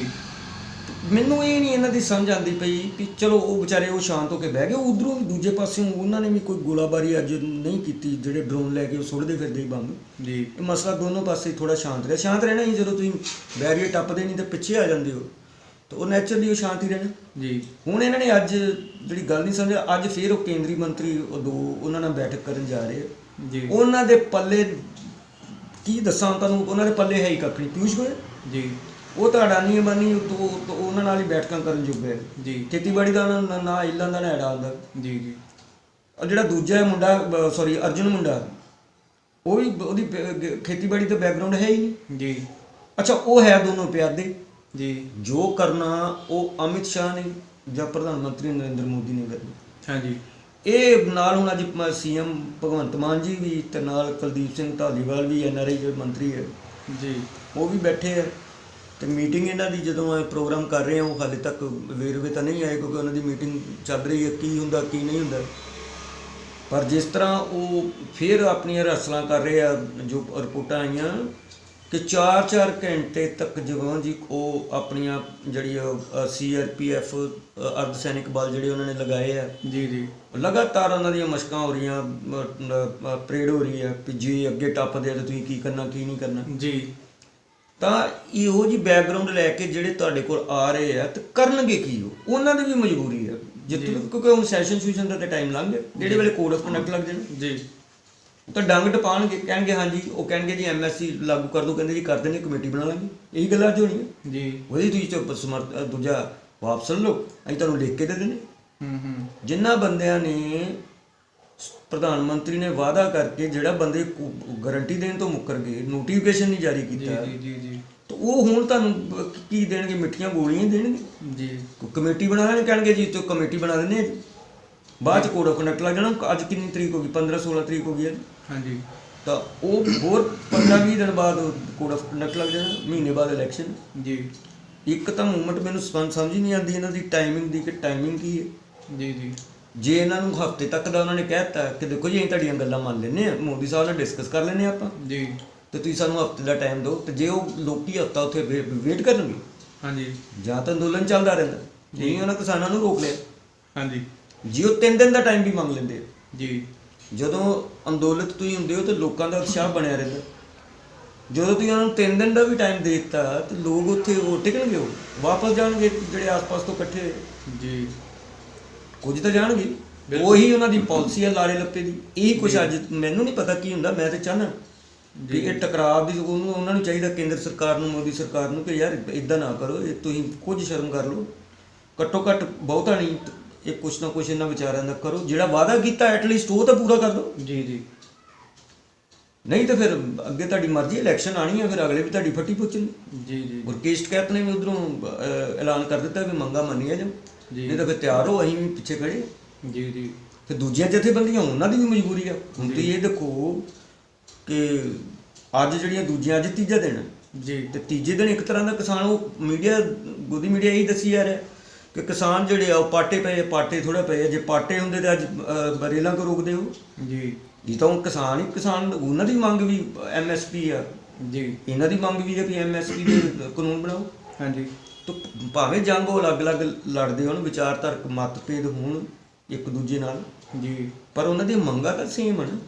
ਮੈਨੂੰ ਇਹ ਨਹੀਂ ਇਹਨਾਂ ਦੀ ਸਮਝ ਆਉਂਦੀ ਪਈ ਕਿ ਚਲੋ ਉਹ ਵਿਚਾਰੇ ਉਹ ਸ਼ਾਂਤ ਹੋ ਕੇ ਬਹਿ ਗਏ ਉਧਰੋਂ ਵੀ ਦੂਜੇ ਪਾਸਿਓਂ ਉਹਨਾਂ ਨੇ ਵੀ ਕੋਈ ਗੋਲਾਬਾਰੀ ਅੱਜ ਨਹੀਂ ਕੀਤੀ ਜਿਹੜੇ ਡਰੋਨ ਲੈ ਕੇ ਉਹ ਸੁੱਟਦੇ ਫਿਰਦੇ ਬੰਬ। ਜੀ। ਇਹ ਮਸਲਾ ਦੋਨੋਂ ਪਾਸੇ ਥੋੜਾ ਸ਼ਾਂਤ ਰਿਹਾ ਸ਼ਾਂਤ ਰਹਿਣਾ ਹੀ ਜਦੋਂ ਤੁਸੀਂ ਬੈਰੀਅਰ ਟੱਪਦੇ ਨਹੀਂ ਤੇ ਪਿੱਛੇ ਆ ਜਾਂਦੇ ਹੋ ਤਾਂ ਉਹ ਨੈਚੁਰਲੀ ਉਹ ਸ਼ਾਂਤ ਹੀ ਰਹਿਣਾ। ਜੀ। ਹੁਣ ਇਹਨਾਂ ਨੇ ਅੱਜ ਜਿਹੜੀ ਗੱਲ ਨਹੀਂ ਸਮਝਿਆ ਅੱਜ ਫੇਰ ਉਹ ਕੇਂਦਰੀ ਮੰਤਰੀ ਉਹ ਦੋ ਉਹਨਾਂ ਨਾਲ ਬੈਠਕ ਕਰਨ ਜਾ ਰਹੇ ਜੀ। ਉਹਨਾਂ ਦੇ ਪੱਲੇ ਕੀ ਦੱਸਾਂ ਤੁਹਾਨੂੰ ਉਹਨਾਂ ਦੇ ਪੱਲੇ ਹੈ ਹੀ ਕੱਖ ਨਹੀਂ ਪਿਊਸ਼ ਗੋਇਲ ਜੀ। ਉਹ ਤਾਂ ਅਡਾਨੀ ਤੋਂ ਤੋਂ ਉਹਨਾਂ ਨਾਲ ਹੀ ਬੈਠਕਾਂ ਕਰਨ ਜੋਗੇ ਹੈ। ਜੀ। ਖੇਤੀਬਾੜੀ ਦਾ ਉਹਨਾਂ ਦਾ ਨਾਂ ਇਲਾਂ ਦਾ ਨਾ ਐਡਾ ਹੁੰਦਾ। ਜੀ ਜੀ। ਔਰ ਜਿਹੜਾ ਦੂਜਾ ਹੈ ਮੁੰਡਾ ਸੌਰੀ ਅਰਜੁਨ ਮੁੰਡਾ ਉਹ ਵੀ ਉਹਦੀ ਬ- ਖੇਤੀਬਾੜੀ ਦਾ ਬੈਕਗ੍ਰਾਉਂਡ ਹੈ ਹੀ ਨਹੀਂ ਜੀ। ਅੱਛਾ ਉਹ ਹੈ ਦੋਨੋਂ ਪਿਆਦੇ ਜੀ। ਜੋ ਕਰਨਾ ਉਹ ਅਮਿਤ ਸ਼ਾਹ ਨੇ ਜਾਂ ਪ੍ਰਧਾਨ ਮੰਤਰੀ ਨਰਿੰਦਰ ਮੋਦੀ ਨੇ ਕਰਨਾ। ਹਾਂਜੀ। ਇਹ ਨਾਲ ਹੁਣ ਅੱਜ ਸੀਐਮ ਭਗਵੰਤ ਮਾਨ ਜੀ ਵੀ ਤੇ ਨਾਲ ਕੁਲਦੀਪ ਸਿੰਘ ਢਾਲੀਵਾਲ ਵੀ ਐਨਆਰਆਈ ਦੇ ਮੰਤਰੀ ਹੈ। ਜੀ। ਉਹ ਵੀ ਬੈਠੇ ਆ। ਤੇ ਮੀਟਿੰਗ ਇਹਨਾਂ ਦੀ ਜਦੋਂ ਇਹ ਪ੍ਰੋਗਰਾਮ ਕਰ ਰਹੇ ਆ ਉਹ ਹਾਲੇ ਤੱਕ ਵੇਰਵੇ ਤਾਂ ਨਹੀਂ ਆਏ ਕਿਉਂਕਿ ਉਹਨਾਂ ਦੀ ਮੀਟਿੰਗ ਚੱਲ ਰਹੀ ਹੈ ਕੀ ਹੁੰਦਾ ਕੀ ਨਹੀਂ ਹੁੰਦਾ। ਪਰ ਜਿਸ ਤਰ੍ਹਾਂ ਉਹ ਫਿਰ ਆਪਣੀਆਂ ਰਸਲਾਂ ਕਰ ਰਹੇ ਆ ਜੋ ਰਿਪੋਰਟਾਂ ਆਈਆਂ ਕਿ 4-4 ਘੰਟੇ ਤੱਕ ਜਵਾਨ ਜੀ ਉਹ ਆਪਣੀਆਂ ਜਿਹੜੀ ਸੀਆਰਪੀਐਫ ਅਰਧ ਸੈਨਿਕ ਬਲ ਜਿਹੜੇ ਉਹਨਾਂ ਨੇ ਲਗਾਏ ਆ। ਜੀ ਜੀ। ਲਗਾਤਾਰ ਉਹਨਾਂ ਦੀਆਂ ਮਸ਼ਕਾਂ ਹੋ ਰਹੀਆਂ ਪਰੇਡ ਹੋ ਰਹੀ ਹੈ ਕਿ ਜੇ ਅੱਗੇ ਟੱਪਦੇ ਆ ਤਾਂ ਤੁਸੀਂ ਕੀ ਕਰਨਾ ਕੀ ਨਹੀਂ ਕਰਨਾ। ਜੀ। ਤਾਂ ਇਹੋ ਜੀ ਬੈਕਗ੍ਰਾਉਂਡ ਲੈ ਕੇ ਜਿਹੜੇ ਤੁਹਾਡੇ ਕੋਲ ਆ ਰਹੇ ਆ ਤੇ ਕਰਨਗੇ ਕੀ ਉਹ? ਉਹਨਾਂ ਦੀ ਵੀ ਮਜਬੂਰੀ ਹੈ ਜਿੱਥੇ ਕਿਉਂਕਿ ਹੁਣ ਸੈਸ਼ਨ ਸੂਸ਼ਨ ਦਾ ਤਾਂ ਟਾਈਮ ਲੰਘ ਗਿਆ। ਜਿਹੜੇ ਵੇਲੇ ਕੋਡ ਆਫ ਕੰਡਕਟ ਲੱਗ ਜਾਣਾ। ਜੀ। ਤਾਂ ਡੰਗ ਟਪਾਣਗੇ ਕਹਿਣਗੇ ਹਾਂਜੀ ਉਹ ਕਹਿਣਗੇ ਜੀ ਐਮਐਸਸੀ ਲਾਗੂ ਕਰ ਦੋ ਕਹਿੰਦੇ ਜੀ ਕਰ ਦੇਣੇ ਕਮੇਟੀ ਬਣਾ ਲਾਂਗੇ। ਇਹੀ ਗੱਲਾਂ ਅੱਜ ਹੋਣੀਆਂ। ਜੀ। ਉਹਦੀ ਤੁਸੀਂ ਚੁੱਪ ਸਮਰਥ ਦੂਜਾ ਵਾਪਸ ਲਓ ਅਸੀਂ ਤੁਹਾਨੂੰ ਲਿਖ ਕੇ ਦੇ ਦੇਣੇ ਹੂੰ ਹੂੰ। ਜਿਨ੍ਹਾਂ ਬੰਦਿਆਂ ਨੇ ਪ੍ਰਧਾਨ ਮੰਤਰੀ ਨੇ ਵਾਅਦਾ ਕਰਕੇ ਜਿਹੜਾ ਬੰਦੇ ਗਾਰੰਟੀ ਦੇਣ ਤੋਂ ਮੁੱਕਰ ਗਏ ਨੋਟੀਫਿਕੇਸ਼ਨ ਨਹੀਂ ਜਾਰੀ ਕੀਤਾ ਜੀ ਜੀ ਜੀ। ਤਾਂ ਉਹ ਹੁਣ ਤੁਹਾਨੂੰ ਕੀ ਦੇਣਗੇ ਮਿੱਠੀਆਂ ਗੋਲੀਆਂ ਦੇਣਗੇ। ਜੀ। ਕਮੇਟੀ ਬਣਾ ਲੈਣ ਕਹਿਣਗੇ ਜੀ ਤੂੰ ਕਮੇਟੀ ਬਣਾ ਦਿੰਦੇ। ਬਾਅਦ ਚ ਕੋਡ ਆਫ ਕੰਡਕਟ ਲੱਗ ਜਾਣਾ ਅੱਜ ਕਿੰਨੀ ਤਰੀਕ ਹੋ ਗਈ? 15 16 ਤਰੀਕ ਹੋ ਗਈ ਅੱਜ ਹਾਂਜੀ। ਤਾਂ ਉਹ ਹੋਰ 15 20 ਦਿਨ ਬਾਅਦ ਕੋਡ ਆਫ ਕੰਡਕਟ ਲੱਗ ਜਾਣਾ ਮਹੀਨੇ ਬਾਅਦ ਇਲੈਕਸ਼ਨ ਜੀ। ਇੱਕ ਤਾਂ ਮੂਵਮੈਂਟ ਮੈਨੂੰ ਸਮਝ ਹੀ ਨਹੀਂ ਆਉਂਦੀ ਇਹਨਾਂ ਦੀ ਟਾਈਮਿੰਗ ਦੀ ਕਿ ਟਾਈਮਿੰਗ ਕੀ ਹੈ। ਜੀ ਜੀ। ਜੇ ਇਹਨਾਂ ਨੂੰ ਹਫ਼ਤੇ ਤੱਕ ਦਾ ਉਹਨਾਂ ਨੇ ਕਹਿਤਾ ਕਿ ਦੇਖੋ ਜੀ ਅਸੀਂ ਤੁਹਾਡੀਆਂ ਗੱਲਾਂ ਮੰਨ ਲੈਨੇ ਆ ਮੋਦੀ ਸਾਹਿਬ ਨਾਲ ਡਿਸਕਸ ਕਰ ਲੈਨੇ ਆ ਆਪਾਂ। ਜੀ। ਤੇ ਤੁਸੀਂ ਸਾਨੂੰ ਹਫ਼ਤੇ ਦਾ ਟਾਈਮ ਦਿਓ ਤੇ ਜੇ ਉਹ ਲੋਕੀ ਹਫਤਾ ਉੱਥੇ ਵੇਟ ਕਰਨਗੇ। ਹਾਂਜੀ। ਜਾਂ ਤਾਂ ਅੰਦੋਲਨ ਚੱਲਦਾ ਰਹਿੰਦਾ ਨਹੀਂ ਉਹਨਾਂ ਕਿਸਾਨਾਂ ਨੂੰ ਰੋਕ ਲਿਆ। ਹਾਂਜੀ। ਜੇ ਉਹ 3 ਦਿਨ ਦਾ ਟਾਈਮ ਵੀ ਮੰਗ ਲੈਂਦੇ ਆ। ਜੀ। ਜਦੋਂ ਅੰਦੋਲਤ ਤੁਸੀਂ ਹੁੰਦੇ ਹੋ ਤੇ ਲੋਕਾਂ ਦਾ ਉਤਸ਼ਾਹ ਬਣਿਆ ਰਹਿੰਦਾ। ਜਦੋਂ ਤੁਸੀਂ ਉਹਨਾਂ ਨੂੰ 3 ਦਿਨ ਦਾ ਵੀ ਟਾਈਮ ਦੇ ਦਿੱਤਾ ਤੇ ਲੋਕ ਉੱਥੇ ਉਹ ਟਿਕਣਗੇ ਉਹ। ਵਾਪਸ ਜਾਣਗੇ ਜਿਹੜੇ ਆਸ-ਪਾਸ ਤੋਂ ਇਕੱਠੇ। ਹੋਏ। ਜੀ। ਕੁਝ ਤਾਂ ਜਾਣਗੇ। ਬਿਲਕੁਲ। ਉਹੀ ਉਹਨਾਂ ਦੀ ਪਾਲਿਸੀ ਹੈ ਲਾਰੇ ਲੱਪੇ ਦੀ। ਇਹੀ ਕੁਝ ਅੱਜ ਮੈਨੂੰ ਨਹੀਂ ਪਤਾ ਕੀ ਹੁੰਦਾ ਮੈਂ ਤੇ ਚਾਹਨਾ ਕਿ ਇਹ ਟਕਰਾਅ ਦੀ ਉਹਨੂੰ ਉਹਨਾਂ ਨੂੰ ਚਾਹੀਦਾ ਕੇਂਦਰ ਸਰਕਾਰ ਨੂੰ ਮੋਦੀ ਸਰਕਾਰ ਨੂੰ ਕਿ ਯਾਰ ਇਦਾਂ ਨਾ ਕਰੋ ਇਹ ਤੁਸੀਂ ਕੁਝ ਸ਼ਰਮ ਕਰ ਲਓ। ਘੱਟੋ ਘੱਟ ਬਹੁਤਾ ਨਹੀਂ ਇਹ ਕੁਛ ਨਾ ਕੁਛ ਇਹਨਾਂ ਵਿਚਾਰਿਆਂ ਦਾ ਕਰੋ ਜਿਹੜਾ ਵਾਅਦਾ ਕੀਤਾ ਐਟਲੀਸਟ ਉਹ ਤਾਂ ਪੂਰਾ ਕਰ ਦਿਓ ਜੀ ਜੀ। ਨਹੀਂ ਤਾਂ ਫਿਰ ਅੱਗੇ ਤੁਹਾਡੀ ਮਰਜ਼ੀ ਇਲੈਕਸ਼ਨ ਆਣੀ ਹੈ ਫਿਰ ਅਗਲੇ ਵੀ ਤੁਹਾਡੀ ਫੱਟੀ ਪੁੱਛਣੀ ਜੀ ਜੀ। ਗੁਰਕੇਸ਼ ਕੈਤ ਨੇ ਵੀ ਉਧਰੋਂ ਐਲਾਨ ਕਰ ਦਿੱਤਾ ਵੀ ਮੰਗਾ ਮੰਨੀਆਂ ਜਾਣ। ਜੀ। ਨਹੀਂ ਤਾਂ ਫਿਰ ਤਿਆਰ ਹੋ ਅਸੀਂ ਵੀ ਪਿੱਛੇ ਖੜੇ ਜੀ ਜੀ। ਤੇ ਦੂਜੀਆਂ ਜਥੇਬੰਦੀਆਂ ਉਹਨਾਂ ਦੀ ਵੀ ਮਜਬੂਰੀ ਆ। ਹੁਣ ਤੁਸੀਂ ਇਹ ਦੇਖੋ ਕਿ ਅੱਜ ਜਿਹੜੀਆਂ ਦੂਜੀਆਂ ਅੱਜ ਤੀਜਾ ਦਿਨ। ਜੀ। ਤੇ ਤੀਜੇ ਦਿਨ ਇੱਕ ਤਰ੍ਹਾਂ ਦਾ ਕਿਸਾਨ ਉਹ ਮੀਡੀਆ ਗੋਦੀ ਮੀਡੀਆ ਇਹੀ ਦੱਸੀ ਜਾ ਰਿਹਾ। ਕਿ ਕਿਸਾਨ ਜਿਹੜੇ ਆ ਉਹ ਪਾਟੇ ਪਏ ਪਾਟੇ ਥੋੜਾ ਪਏ। ਜੇ ਪਾਟੇ ਹੁੰਦੇ ਤੇ ਅੱਜ ਬਰੇਲਾਂ ਕੋ ਰੋਕਦੇ ਹੋ? ਜੀ। ਇਹ ਤਾਂ ਹੁਣ ਕਿਸਾਨ ਹੀ ਕਿਸਾਨ ਉਹਨਾਂ ਦੀ ਮੰਗ ਵੀ ਐਮਐਸਪੀ ਆ। ਜੀ। ਇਹਨਾਂ ਦੀ ਮੰਗ ਵੀ ਹੈ ਕਿ ਐਮਐਸਪੀ ਦੇ ਕਾਨੂੰਨ ਬਣਾਓ। ਹਾਂਜੀ। ਤਾਂ ਭਾਵੇਂ ਜੰਗ ਉਹ ਅਲੱਗ-ਅਲੱਗ ਲੜਦੇ ਹੋਣ ਵਿਚਾਰਧਾਰਕ ਮਤਭੇਦ ਹੋਣ ਇੱਕ ਦੂਜੇ ਨਾਲ। ਜੀ। ਪਰ ਉਹਨਾਂ ਦੀ ਮੰਗਾਂ ਤਾਂ ਸੇਮ ਹਨ।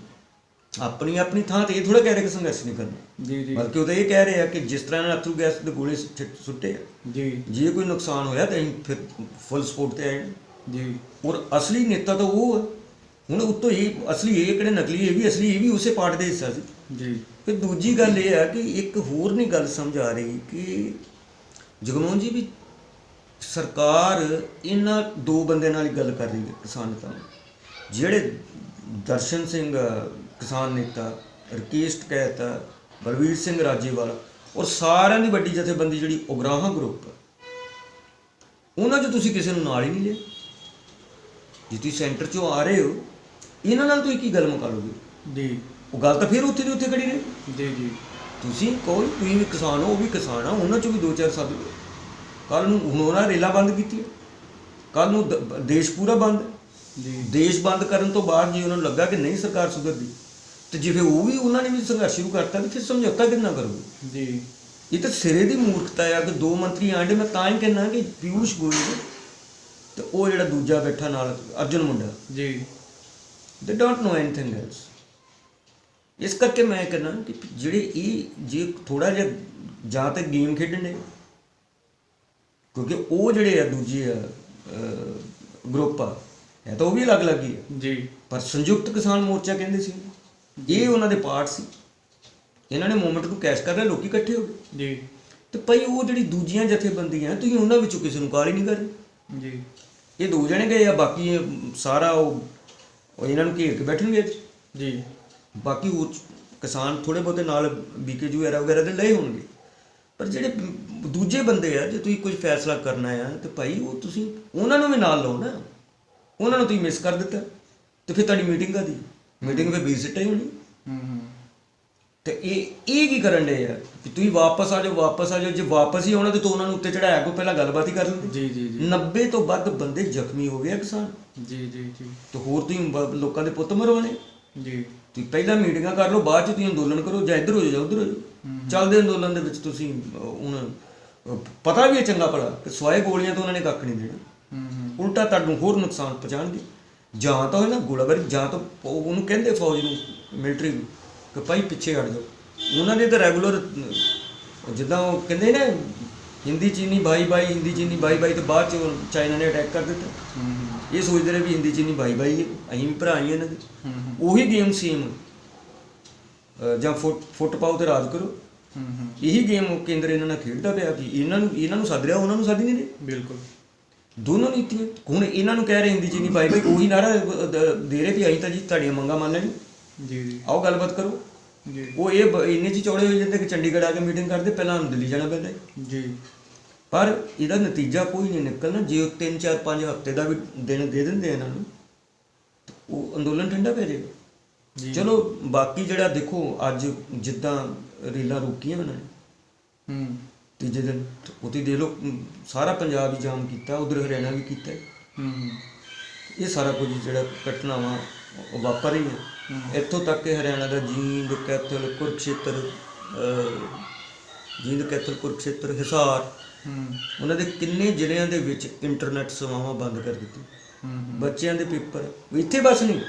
ਆਪਣੀ ਆਪਣੀ ਥਾਂ ਤੇ ਇਹ ਥੋੜਾ ਕਹਿ ਰਹੇ ਕਿ ਸੰਘਰਸ਼ ਨਹੀਂ ਕਰਨਾ। ਜੀ ਜੀ। ਬਲਕਿ ਉਹ ਤਾਂ ਇਹ ਕਹਿ ਰਹੇ ਆ ਕਿ ਜਿਸ ਤਰ੍ਹਾਂ ਇਹਨਾਂ ਅਥਰੂ ਗੈਸ ਦੇ ਗੋਲੇ ਸੁੱਟ- ਸੁੱਟੇ ਆ ਜੀ। ਜੇ ਕੋਈ ਨੁਕਸਾਨ ਹੋਇਆ ਤਾਂ ਅਸੀਂ ਫਿਰ ਫੁੱਲ ਸਪੋਰਟ ਤੇ ਆਏ ਜੀ। ਔਰ ਅਸਲੀ ਨੇਤਾ ਤਾਂ ਉਹ ਹੈ ਹੁਣ ਉੱਤੋਂ ਇਹ ਅਸਲੀ ਇਹ ਕਿਹੜੇ ਨਕਲੀ ਇਹ ਵੀ ਅਸਲੀ ਇਹ ਵੀ ਉਸੇ ਪਾਰਟ ਦੇ ਹਿੱਸਾ ਸੀ। ਜੀ। ਫਿਰ ਦੂਜੀ ਗੱਲ ਇਹ ਹੈ ਕਿ ਇੱਕ ਹੋਰ ਨਹੀਂ ਗੱਲ ਸਮਝ ਆ ਰਹੀ ਕਿ ਜਗਮੋਹਨ ਜੀ ਵੀ ਸਰਕਾਰ ਇਹਨਾਂ ਦੋ ਬੰਦਿਆਂ ਨਾਲ ਹੀ ਗੱਲ ਕਰ ਰਹੀ ਹੈ ਕਿਸਾਨਤਾ ਨਾਲ। ਜਿਹੜੇ ਦਰਸ਼ਨ ਸਿੰਘ ਅ, ਕਿਸਾਨ ਨੇਤਾ ਰਕੇਸ਼ ਟਕੈਤ ਬਲਵੀਰ ਸਿੰਘ ਰਾਜੇਵਾਲਾ ਔਰ ਸਾਰਿਆਂ ਦੀ ਵੱਡੀ ਜਥੇਬੰਦੀ ਜਿਹੜੀ ਉਗਰਾਹਾਂ ਗਰੁੱਪ ਉਹਨਾਂ 'ਚ ਤੁਸੀਂ ਕਿਸੇ ਨੂੰ ਨਾਲ ਹੀ ਨਹੀਂ ਲਿਆ। ਜੇ ਤੁਸੀਂ ਸੈਂਟਰ 'ਚੋਂ ਆ ਰਹੇ ਹੋ ਇਹਨਾਂ ਨਾਲ ਤੁਸੀਂ ਕੀ ਗੱਲ ਮੁਕਾ ਲਓਗੇ? ਜੀ। ਉਹ ਗੱਲ ਤਾਂ ਫਿਰ ਉੱਥੇ ਦੀ ਉੱਥੇ ਖੜੀ ਰਹੀ। ਜੀ ਜੀ। ਤੁਸੀਂ ਕੋਈ ਤੁਸੀਂ ਵੀ ਕਿਸਾਨ ਹੋ ਉਹ ਵੀ ਕਿਸਾਨ ਆ ਉਹਨਾਂ ਚੋਂ ਵੀ ਦੋ ਚਾਰ ਸੱਦ ਲਓ ਕੱਲ ਨੂੰ ਹੁਣ ਉਹਨਾਂ ਰੇਲਾਂ ਬੰਦ ਕੀਤੀਆਂ। ਕੱਲ ਨੂੰ ਦੇਸ਼ ਪੂਰਾ ਬੰਦ। ਜੀ। ਦੇਸ਼ ਬੰਦ ਕਰਨ ਤੋਂ ਬਾਅਦ ਜੇ ਉਹਨਾਂ ਨੂੰ ਲੱਗਾ ਕਿ ਨਹੀਂ ਸਰਕਾਰ ਸੁਧਰਦੀ ਤੇ ਜੇ ਫਿਰ ਉਹ ਵੀ ਉਹਨਾਂ ਨੇ ਵੀ ਸੰਘਰਸ਼ ਸ਼ੁਰੂ ਕਰਤਾ ਤੇ ਫਿਰ ਸਮਝੌਤਾ ਕਿੰਨਾ ਕਰੋਗੇ? ਜੀ। ਇਹ ਤਾਂ ਸਿਰੇ ਦੀ ਮੂਰਖਤਾ ਆ ਕਿ ਦੋ ਮੰਤਰੀ ਆਂਡੇ ਮੈਂ ਤਾਂ ਹੀ ਕਹਿੰਦਾ ਕਿ ਪਿਊਸ਼ ਗੋਇਲ ਤੇ ਉਹ ਜਿਹੜਾ ਦੂਜਾ ਬੈਠਾ ਨਾਲ ਅਰਜੁਨ ਮੁੰਡਾ। ਜੀ। ਦੇ ਡੋਂਟ ਨੋ ਐਨੀਥਿੰਗ ਐਲਸ ਇਸ ਕਰਕੇ ਮੈਂ ਕਹਿੰਦਾ ਕਿ ਜਿਹੜੇ ਇਹ ਜੇ ਥੋੜਾ ਜਿਹਾ ਜਾਂ ਤੇ ਗੇਮ ਖੇਡਣ ਕਿਉਂਕਿ ਉਹ ਜਿਹੜੇ ਆ ਦੂਜੇ ਆ ਗਰੁੱਪ ਆ ਇਹ ਤਾਂ ਉਹ ਵੀ ਅਲੱਗ-ਅਲੱਗ ਹੀ ਆ। ਜੀ। ਪਰ ਸੰਯੁਕਤ ਕਿਸਾਨ ਮੋਰਚਾ ਕਹਿੰਦੇ ਸੀ। ਇਹ ਉਹਨਾਂ ਦੇ ਪਾਰਟ ਸੀ ਇਹਨਾਂ ਨੇ ਮੂਵਮੈਂਟ ਨੂੰ ਕੈਸ਼ ਕਰ ਲਿਆ ਲੋਕੀ ਇਕੱਠੇ ਹੋ ਗਏ। ਜੀ। ਤੇ ਭਾਈ ਉਹ ਜਿਹੜੀ ਦੂਜੀਆਂ ਜਥੇਬੰਦੀਆਂ ਤੁਸੀਂ ਉਹਨਾਂ ਵਿੱਚੋਂ ਕਿਸੇ ਨੂੰ ਕਾਲ ਹੀ ਨਹੀਂ ਕਰ ਜੀ। ਇਹ ਦੋ ਜਣੇ ਗਏ ਆ ਬਾਕੀ ਇਹ ਸਾਰਾ ਉਹ ਉਹ ਇਹਨਾਂ ਨੂੰ ਘੇਰ ਕੇ ਬੈਠਣਗੇ ਜੀ। ਬਾਕੀ ਉਹ ਕਿਸਾਨ ਥੋੜੇ ਬਹੁਤੇ ਨਾਲ ਬੀਕੇਜੂ ਐਰਾ ਵਗੈਰਾ ਦੇ ਲਏ ਹੋਣਗੇ। ਪਰ ਜਿਹੜੇ ਦੂਜੇ ਬੰਦੇ ਆ ਜੇ ਤੁਸੀਂ ਕੋਈ ਫੈਸਲਾ ਕਰਨਾ ਆ ਤੇ ਭਾਈ ਉਹ ਤੁਸੀਂ ਉਹਨਾਂ ਨੂੰ ਵੀ ਨਾਲ ਲਓ ਨਾ। ਉਹਨਾਂ ਨੂੰ ਤੁਸੀਂ ਮਿਸ ਕਰ ਦਿੱਤਾ। ਤੇ ਫਿਰ ਤੁਹਾਡੀ ਮੀਟਿੰਗ ਕਾਦੀ ਮੀਟਿੰਗ 20 ਸੀਟਾਂ ਹੀ ਹੋਣੀ ਹੂੰ ਹੂੰ। ਤੇ ਇਹ ਇਹ ਕੀ ਕਰਨ ਦੇ ਆ? ਕਿ ਤੁਸੀਂ ਵਾਪਸ ਆ ਜਾਓ ਵਾਪਸ ਆ ਜਾਓ। ਜੇ ਵਾਪਸ ਹੀ ਆਉਣਾ ਤੇ ਤੂੰ ਉਹਨਾਂ ਨੂੰ ਉੱਤੇ ਚੜਾਇਆ ਕੋ ਪਹਿਲਾਂ ਗੱਲਬਾਤ ਹੀ ਕਰ ਲੈਂਦੇ। ਜੀ ਜੀ ਜੀ। 90 ਤੋਂ ਵੱਧ ਬੰਦੇ ਜ਼ਖਮੀ ਹੋ ਗਏ ਆ ਕਿਸਾਨ। ਜੀ ਜੀ ਜੀ। ਤੇ ਹੋਰ ਤੁਸੀਂ ਬ- ਲੋਕਾਂ ਦੇ ਪੁੱਤ ਮਰਵਾਣੇ ਜੀ। ਤੁਸੀਂ ਪਹਿਲਾਂ ਮੀਟਿੰਗਾਂ ਕਰ ਲਓ ਬਾਅਦ ਚ ਤੁਸੀਂ ਅੰਦੋਲਨ ਕਰੋ ਜਾਂ ਇੱਧਰ ਹੋ ਜਾਓ ਜਾਂ ਉੱਧਰ ਹੋ ਜਾਓ। ਚੱਲਦੇ ਅੰਦੋਲਨ ਦੇ ਵਿੱਚ ਤੁਸੀਂ ਅਹ, ਹੁਣ ਅਹ, ਪਤਾ ਵੀ ਹੈ ਚੰਗਾ ਭਲਾ ਕਿ ਸਵਾਏ ਗੋਲੀਆਂ ਤੋਂ ਉਹਨਾਂ ਨੇ ਕੱਖ ਨਹੀਂ ਦੇਣਾ। ਹੂੰ ਹੂੰ। ਉਲਟਾ ਤੁਹਾਨੂੰ ਹੋਰ ਨੁਕਸਾਨ ਪਹੁੰਚਾਉਣਗੇ। ਜਾਂ ਤਾਂ ਹੋਏ ਨਾ ਗੋਲਾਬਾਰੀ ਜਾਂ ਤਾਂ ਉਹ- ਉਹਨੂੰ ਕਹਿੰਦੇ ਫੌਜ ਨੂੰ ਮਿਲਟਰੀ ਨੂੰ ਕਿ ਭਾਈ ਪਿੱਛੇ ਹਟ ਜਾਓ। ਉਹਨਾਂ ਦੇ ਤਾਂ ਰੈਗੂਲਰ ਜਿੱਦਾਂ ਉਹ ਕਹਿੰਦੇ ਨੇ ਹਿੰਦੀ ਚੀਨੀ ਭਾਈ ਭਾਈ ਹਿੰਦੀ ਚੀਨੀ ਭਾਈ ਭਾਈ ਤੇ ਬਾਅਦ ਚ ਉਹ ਚਾਈਨਾ ਨੇ ਅਟੈਕ ਕਰ ਦਿੱਤਾ। ਇਹ ਸੋਚਦੇ ਰਹੇ ਵੀ ਹਿੰਦੀ ਚੀਨੀ ਭਾਈ ਭਾਈ ਹੈ ਅਸੀਂ ਵੀ ਭਰਾ ਹੀ ਹਾਂ ਇਹਨਾਂ ਦੇ। ਉਹੀ ਗੇਮ ਸੇਮ ਜਾਂ ਫੁੱਟ ਫੁੱਟ ਪਾਓ ਤੇ ਰਾਜ ਕਰੋ। ਇਹੀ ਗੇਮ ਕੇਂਦਰ ਇਹਨਾਂ ਨਾਲ ਖੇਡਦਾ ਪਿਆ ਕਿ ਇਹਨਾਂ ਨੂੰ ਇਹਨਾਂ ਨੂੰ ਸੱਦ ਰਿਹਾ ਉਹਨਾਂ ਨੂੰ ਸੱਦ ਹੀ ਨਹੀਂ ਰਹੇ। ਬਿਲਕੁਲ। ਦੋਨੋਂ ਨੀਤੀਆਂ ਹੁਣ ਇਹਨਾਂ ਨੂੰ ਕਹਿ ਰਹੇ ਹਿੰਦੀ ਚ ਨਹੀਂ ਭਾਈ ਭਾਈ ਉਹੀ ਨਾਰਾ ਦ- ਰਹੇ ਵੀ ਅਸੀਂ ਤਾਂ ਜੀ ਤੁਹਾਡੀਆਂ ਮੰਗਾਂ ਮੰਨ ਲੈਣੀ। ਜੀ ਜੀ। ਆਓ ਗੱਲਬਾਤ ਕਰੋ। ਜੀ। ਉਹ ਇਹ ਇੰਨੇ ਚ ਚੌੜੇ ਹੋ ਜਾਂਦੇ ਕਿ ਚੰਡੀਗੜ੍ਹ ਆ ਕੇ ਮੀਟਿੰਗ ਕਰਦੇ ਪਹਿਲਾਂ ਦਿੱਲੀ ਜਾਣਾ ਪੈਂਦਾ। ਜੀ। ਪਰ ਇਹਦਾ ਨਤੀਜਾ ਕੋਈ ਨਹੀਂ ਨਿਕਲਣਾ ਜੇ ਉਹ 3 4 5 ਹਫ਼ਤੇ ਦਾ ਵੀ ਦਿਨ ਦੇ ਦਿੰਦੇ ਇਹਨਾਂ ਨੂੰ ਉਹ ਅੰਦੋਲਨ ਠੰਡਾ ਪੈ ਜਾਏਗਾ। ਜੀ। ਚਲੋ ਬਾਕੀ ਜਿਹੜਾ ਦੇਖੋ ਅੱਜ ਜਿੱਦਾਂ ਰੀਲਾਂ ਰੋਕੀਆਂ ਨੇ। ਹੂੰ। ਤੀਜੇ ਦਿਨ ਉਤੇ ਦੇ ਲੋ ਸਾਰਾ ਪੰਜਾਬ ਹੀ ਜਾਮ ਕੀਤਾ ਉਧਰ ਹਰਿਆਣਾ ਵੀ ਕੀਤਾ ਹੈ। ਇਹ ਸਾਰਾ ਕੁਝ ਜਿਹੜਾ ਘਟਨਾਵਾਂ ਉਹ ਵਾਪਰ ਰਹੀ ਹੈ ਇੱਥੋਂ ਤੱਕ ਕਿ ਹਰਿਆਣਾ ਦਾ ਜੀਂਦ ਕੈਥਲ ਕੁਰਕਸ਼ੇਤਰ ਜੀਂਦ ਕੈਥਲ ਕੁਰਕਸ਼ੇਤਰ ਹਿਸਾਰ ਹੂੰ ਉਹਨਾਂ ਦੇ ਕਿੰਨੇ ਜ਼ਿਲ੍ਹਿਆਂ ਦੇ ਵਿੱਚ ਇੰਟਰਨੈਟ ਸੇਵਾਵਾਂ ਬੰਦ ਕਰ ਦਿੱਤੀਆਂ। ਹੂੰ ਬੱਚਿਆਂ ਦੇ ਪੇਪਰ ਇੱਥੇ ਬਸ ਨਹੀਂ।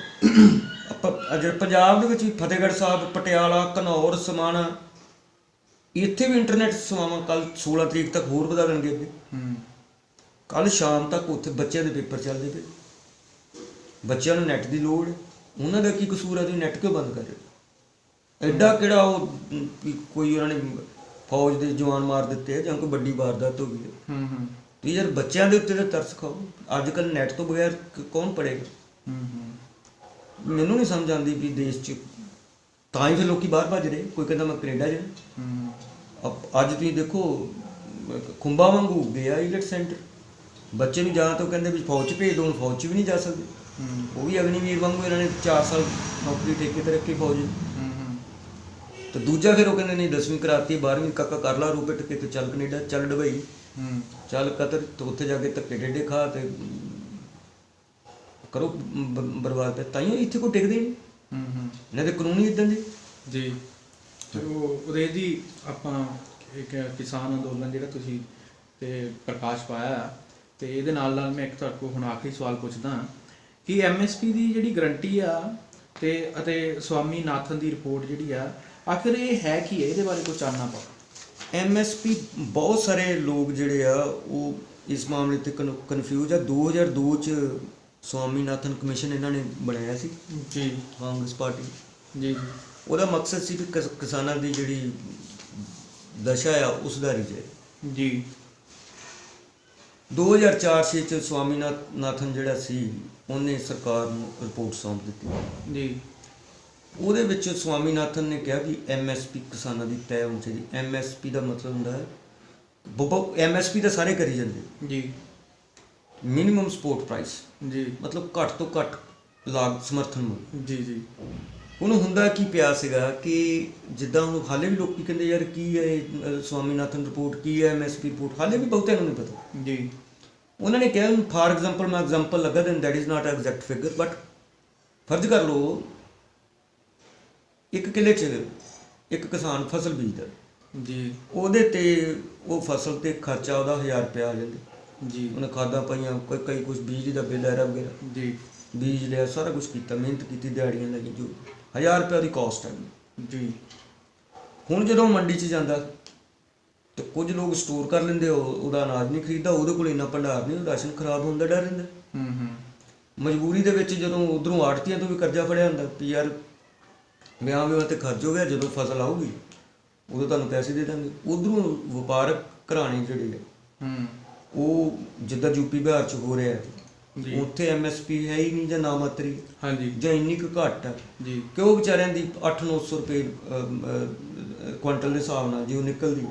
ਆਪਾਂ ਅਜੇ ਪੰਜਾਬ ਦੇ ਵਿੱਚ ਫਤਿਹਗੜ੍ਹ ਸਾਹਿਬ ਪਟਿਆਲਾ ਘਨੌਰ ਸਮਾਣਾ ਇੱਥੇ ਵੀ ਇੰਟਰਨੈਟ ਸੇਵਾਵਾਂ ਕੱਲ 16 ਤਰੀਕ ਤੱਕ ਹੋਰ ਵਧਾ ਦੇਣਗੇ ਅੱਗੇ। ਹੂੰ। ਕੱਲ ਸ਼ਾਮ ਤੱਕ ਉੱਥੇ ਬੱਚਿਆਂ ਦੇ ਪੇਪਰ ਚੱਲਦੇ ਪਏ। ਬੱਚਿਆਂ ਨੂੰ ਨੈਟ ਦੀ ਲੋੜ। ਉਹਨਾਂ ਦਾ ਕੀ ਕਸੂਰ ਹੈ ਤੁਸੀਂ ਨੈਟ ਕਿਉਂ ਬੰਦ ਕਰ ਰਹੇ ਐਡਾ ਕਿਹੜਾ ਉਹ ਕੋਈ ਉਹਨਾਂ ਨੇ ਫੌਜ ਦੇ ਜਵਾਨ ਮਾਰ ਦਿੱਤੇ ਜਾਂ ਕੋਈ ਵੱਡੀ ਵਾਰਦਾਤ ਹੋ ਗਈ ਹੈ। ਹੂੰ ਤੁਸੀਂ ਯਾਰ ਬੱਚਿਆਂ ਦੇ ਉੱਤੇ ਤਾਂ ਤਰਸ ਖਾਓ। ਅੱਜ ਕੱਲ ਨੈਟ ਤੋਂ ਬਗੈਰ ਕੌਣ ਪੜੇਗਾ ਹੂੰ ਹੂੰ। ਮੈਨੂੰ ਨਹੀਂ ਸਮਝ ਆਉਂਦੀ ਵੀ ਦੇਸ਼ 'ਚ ਤਾਂ ਹੀ ਫਿਰ ਲੋਕੀ ਬਾਹਰ ਭੱਜ ਰਹੇ। ਕੋਈ ਕਹਿੰਦਾ ਮੈਂ ਕੈਨੇਡਾ ਜਾਣਾ। ਹੂੰ। ਅੱਜ ਤੁਸੀਂ ਦੇਖੋ ਖੁੰਬਾ ਵਾਂਗੂ ਗਿਆ ਇਲਟ ਸੈਂਟਰ ਬੱਚੇ ਨੂੰ ਜਾਂ ਤਾਂ ਕਹਿੰਦੇ ਵੀ ਫੌਜ 'ਚ ਭੇਜ ਦੋ ਹੁਣ ਫੌਜ 'ਚ ਵੀ ਨਹੀਂ ਜਾ ਸਕਦੇ। ਉਹ ਵੀ ਅਗਨੀਵੀਰ ਵਾਂਗੂ ਇਹਨਾਂ ਨੇ 4 ਸਾਲ ਨੌਕਰੀ ਠੇਕੇ ਤੇ ਰੱਖੀ ਫੌਜ ਦੀ। ਹੂੰ ਹੂੰ। ਤੇ ਦੂਜਾ ਫਿਰ ਉਹ ਕਹਿੰਦੇ ਨਹੀਂ 10ਵੀਂ ਕਰਾਤੀ 12ਵੀਂ ਕਾਕਾ ਕਰ ਲਾ ਰੂਪੇ ਟਕੇ ਤੇ ਚੱਲ ਕੈਨੇਡਾ ਚੱਲ ਦੁਬਈ ਹੂੰ। ਚੱਲ ਕਤਰ ਤੇ ਉੱਥੇ ਜਾ ਕੇ ਧੱਕੇ ਡੇਡੇ ਖਾ ਤੇ ਕਰੋ ਬਰਬਾਦ ਤੇ ਤਾਈਓ ਇੱਥੇ ਕੋਈ ਟਿਕਦੇ ਨਹੀਂ। ਹੂੰ ਹੂੰ। ਇਹਨਾਂ ਦੇ ਕਾਨੂੰਨ ਹੀ ਇਦਾਂ ਦੇ। ਜੀ। ਚਲੋ ਉਦੇ ਜੀ ਆਪਾਂ ਇੱਕ ਕਿਸਾਨ ਅੰਦੋਲਨ ਜਿਹੜਾ ਤੁਸੀਂ ਤੇ ਪ੍ਰਕਾਸ਼ ਪਾਇਆ ਤੇ ਇਹਦੇ ਨਾਲ ਨਾਲ ਮੈਂ ਇੱਕ ਤੁਹਾਡੇ ਕੋਲ ਹੁਣ ਆਖਰੀ ਸਵਾਲ ਪੁੱਛਦਾ ਕਿ ਐਮਐਸਪੀ ਦੀ ਜਿਹੜੀ ਗਰੰਟੀ ਆ ਤੇ ਅਤੇ ਸਵਾਮੀ ਨਾਥਨ ਦੀ ਰਿਪੋਰਟ ਜਿਹੜੀ ਆ ਆਖਿਰ ਇਹ ਹੈ ਕੀ ਹੈ? ਇਹਦੇ ਬਾਰੇ ਕੁਝ ਚਾਨਣਾ ਪਾਓ। ਐਮਐਸਪੀ ਬਹੁਤ ਸਾਰੇ ਲੋਕ ਜਿਹੜੇ ਆ ਉਹ ਇਸ ਮਾਮਲੇ ਤੇ ਕਨਫਿਊਜ਼ ਆ। 2002 ਚ ਸਵਾਮੀਨਾਥਨ ਕਮਿਸ਼ਨ ਇਹਨਾਂ ਨੇ ਬਣਾਇਆ ਸੀ। ਜੀ। ਕਾਂਗਰਸ ਪਾਰਟੀ। ਜੀ ਜੀ। ਉਹਦਾ ਮਕਸਦ ਸੀ ਕਿ ਕਿਸ- ਕਿਸਾਨਾਂ ਦੀ ਜਿਹੜੀ ਦਸ਼ਾ ਆ ਉਹ ਸੁਧਾਰੀ ਜਾਏ ਜੀ। 2004-6 ਚ ਸਵਾਮੀਨਾਥਨ ਜਿਹੜਾ ਸੀ ਉਹਨੇ ਸਰਕਾਰ ਨੂੰ ਰਿਪੋਰਟ ਸੌਂਪ ਦਿੱਤੀ। ਜੀ। ਉਹਦੇ ਵਿੱਚ ਸਵਾਮੀਨਾਥਨ ਨੇ ਕਿਹਾ ਕਿ ਐਮਐਸਪੀ ਕਿਸਾਨਾਂ ਦੀ ਤੈਅ ਹੋਣੀ ਚਾਹੀਦੀ। ਐਮਐਸਪੀ ਦਾ ਮਤਲਬ ਹੁੰਦਾ ਹੈ ਐਮਐਸਪੀ ਤਾਂ ਸਾਰੇ ਕਰੀ ਜਾਂਦੇ। ਜੀ। ਮਿਨੀਮਮ ਸਪੋਰਟ ਪ੍ਰਾਈਸ ਜੀ। ਮਤਲਬ ਘੱਟ ਤੋਂ ਘੱਟ ਲਾਗ ਸਮਰਥਨ ਮੁੱਲ। ਜੀ ਜੀ। ਉਹਨੂੰ ਹੁੰਦਾ ਕੀ ਪਿਆ ਸੀਗਾ ਕਿ ਜਿੱਦਾਂ ਹੁਣ ਹਾਲੇ ਵੀ ਲੋਕੀ ਕਹਿੰਦੇ ਯਾਰ ਕੀ ਹੈ ਇਹ, ਅਹ, ਸਵਾਮੀਨਾਥਨ ਰਿਪੋਰਟ ਕੀ ਹੈ ਐਮਐਸਪੀ ਰਿਪੋਰਟ ਹਾਲੇ ਵੀ ਬਹੁਤਿਆਂ ਨੂੰ ਨਹੀਂ ਪਤਾ। ਜੀ। ਉਹਨਾਂ ਨੇ ਕਿਹਾ ਫਾਰ ਐਗਜ਼ਾਮਪਲ ਮੈਂ ਐਗਜ਼ਾਮਪਲ ਲੱਗਾ then that is not exact figure but ਫਰਜ਼ ਕਰ ਲਓ ਇੱਕ ਕਿੱਲੇ 'ਚ ਇੱਕ ਕਿਸਾਨ ਫਸਲ ਬੀਜਦਾ। ਜੀ। ਉਹਦੇ ਤੇ ਉਹ ਫਸਲ ਤੇ ਖਰਚਾ ਉਹਦਾ 1000 ਰੁਪਇਆ ਆ ਜਾਂਦਾ। ਜੀ। ਉਹਨੇ ਖਾਦਾਂ ਪਾਈਆਂ ਕੋਈ ਕਈ ਕੁਝ ਬਿਜਲੀ ਦਾ ਬਿੱਲ ਐਰਾ ਵਗੈਰਾ ਜੀ। ਬੀਜ ਲਿਆ ਸਾਰਾ ਕੁਝ ਕੀਤਾ ਮਿਹਨਤ ਕੀਤੀ ਦਿਹਾੜੀਆਂ ਲਾਈ ਜੋ 1000 ਰੁਪਏ ਦੀ ਕਾਸਟ ਹੈ ਜੀ। ਹੁਣ ਜਦੋਂ ਮੰਡੀ 'ਚ ਜਾਂਦਾ ਤੇ ਕੁਝ ਲੋਕ ਸਟੋਰ ਕਰ ਲੈਂਦੇ ਉਹ ਉਹਦਾ ਅਨਾਜ ਨਹੀਂ ਖਰੀਦਦਾ ਉਹਦੇ ਕੋਲ ਇੰਨਾ ਭੰਡਾਰ ਨਹੀਂ ਰਾਸ਼ਨ ਖਰਾਬ ਹੋਣ ਦਾ ਡਰ ਰਹਿੰਦਾ। ਹੂੰ ਹੂੰ। ਮਜਬੂਰੀ ਦੇ ਵਿੱਚ ਜਦੋਂ ਉਧਰੋਂ ਆੜਤੀਆਂ ਤੋਂ ਵੀ ਕਰਜ਼ਾ ਫੜਿਆ ਹੁੰਦਾ ਵੀ ਯਾਰ ਵਿਆਹ ਵਿਆਹ ਤੇ ਖਰਚ ਹੋ ਗਿਆ ਜਦੋਂ ਫਸਲ ਆਊਗੀ ਉਦੋਂ ਤੁਹਾਨੂੰ ਪੈਸੇ ਦੇ ਦਾਂਗੇ। ਉਧਰੋਂ ਵਪਾਰਕ ਘਰਾਣੇ ਜਿਹੜੇ ਆ ਹੂੰ। ਉਹ ਜਿੱਦਾਂ ਯੂਪੀ ਬਿਹਾਰ ਚ ਹੋ ਰਿਹਾ ਜੀ। ਉੱਥੇ ਐਮਐਸਪੀ ਹੈ ਹੀ ਨਹੀਂ ਜਾਂ ਨਾ ਮਾਤਰੀ ਹਾਂਜੀ। ਜਾਂ ਇੰਨੀ ਕੁ ਘੱਟ। ਹੈ ਜੀ। ਕਿ ਉਹ ਵਿਚਾਰਿਆਂ ਦੀ 8-900 ਰੁਪਏ ਅਮ, ਅਹ, ਕੁਆਂਟਲ ਦੇ ਹਿਸਾਬ ਨਾਲ ਜੀ ਉਹ ਨਿਕਲਦੀ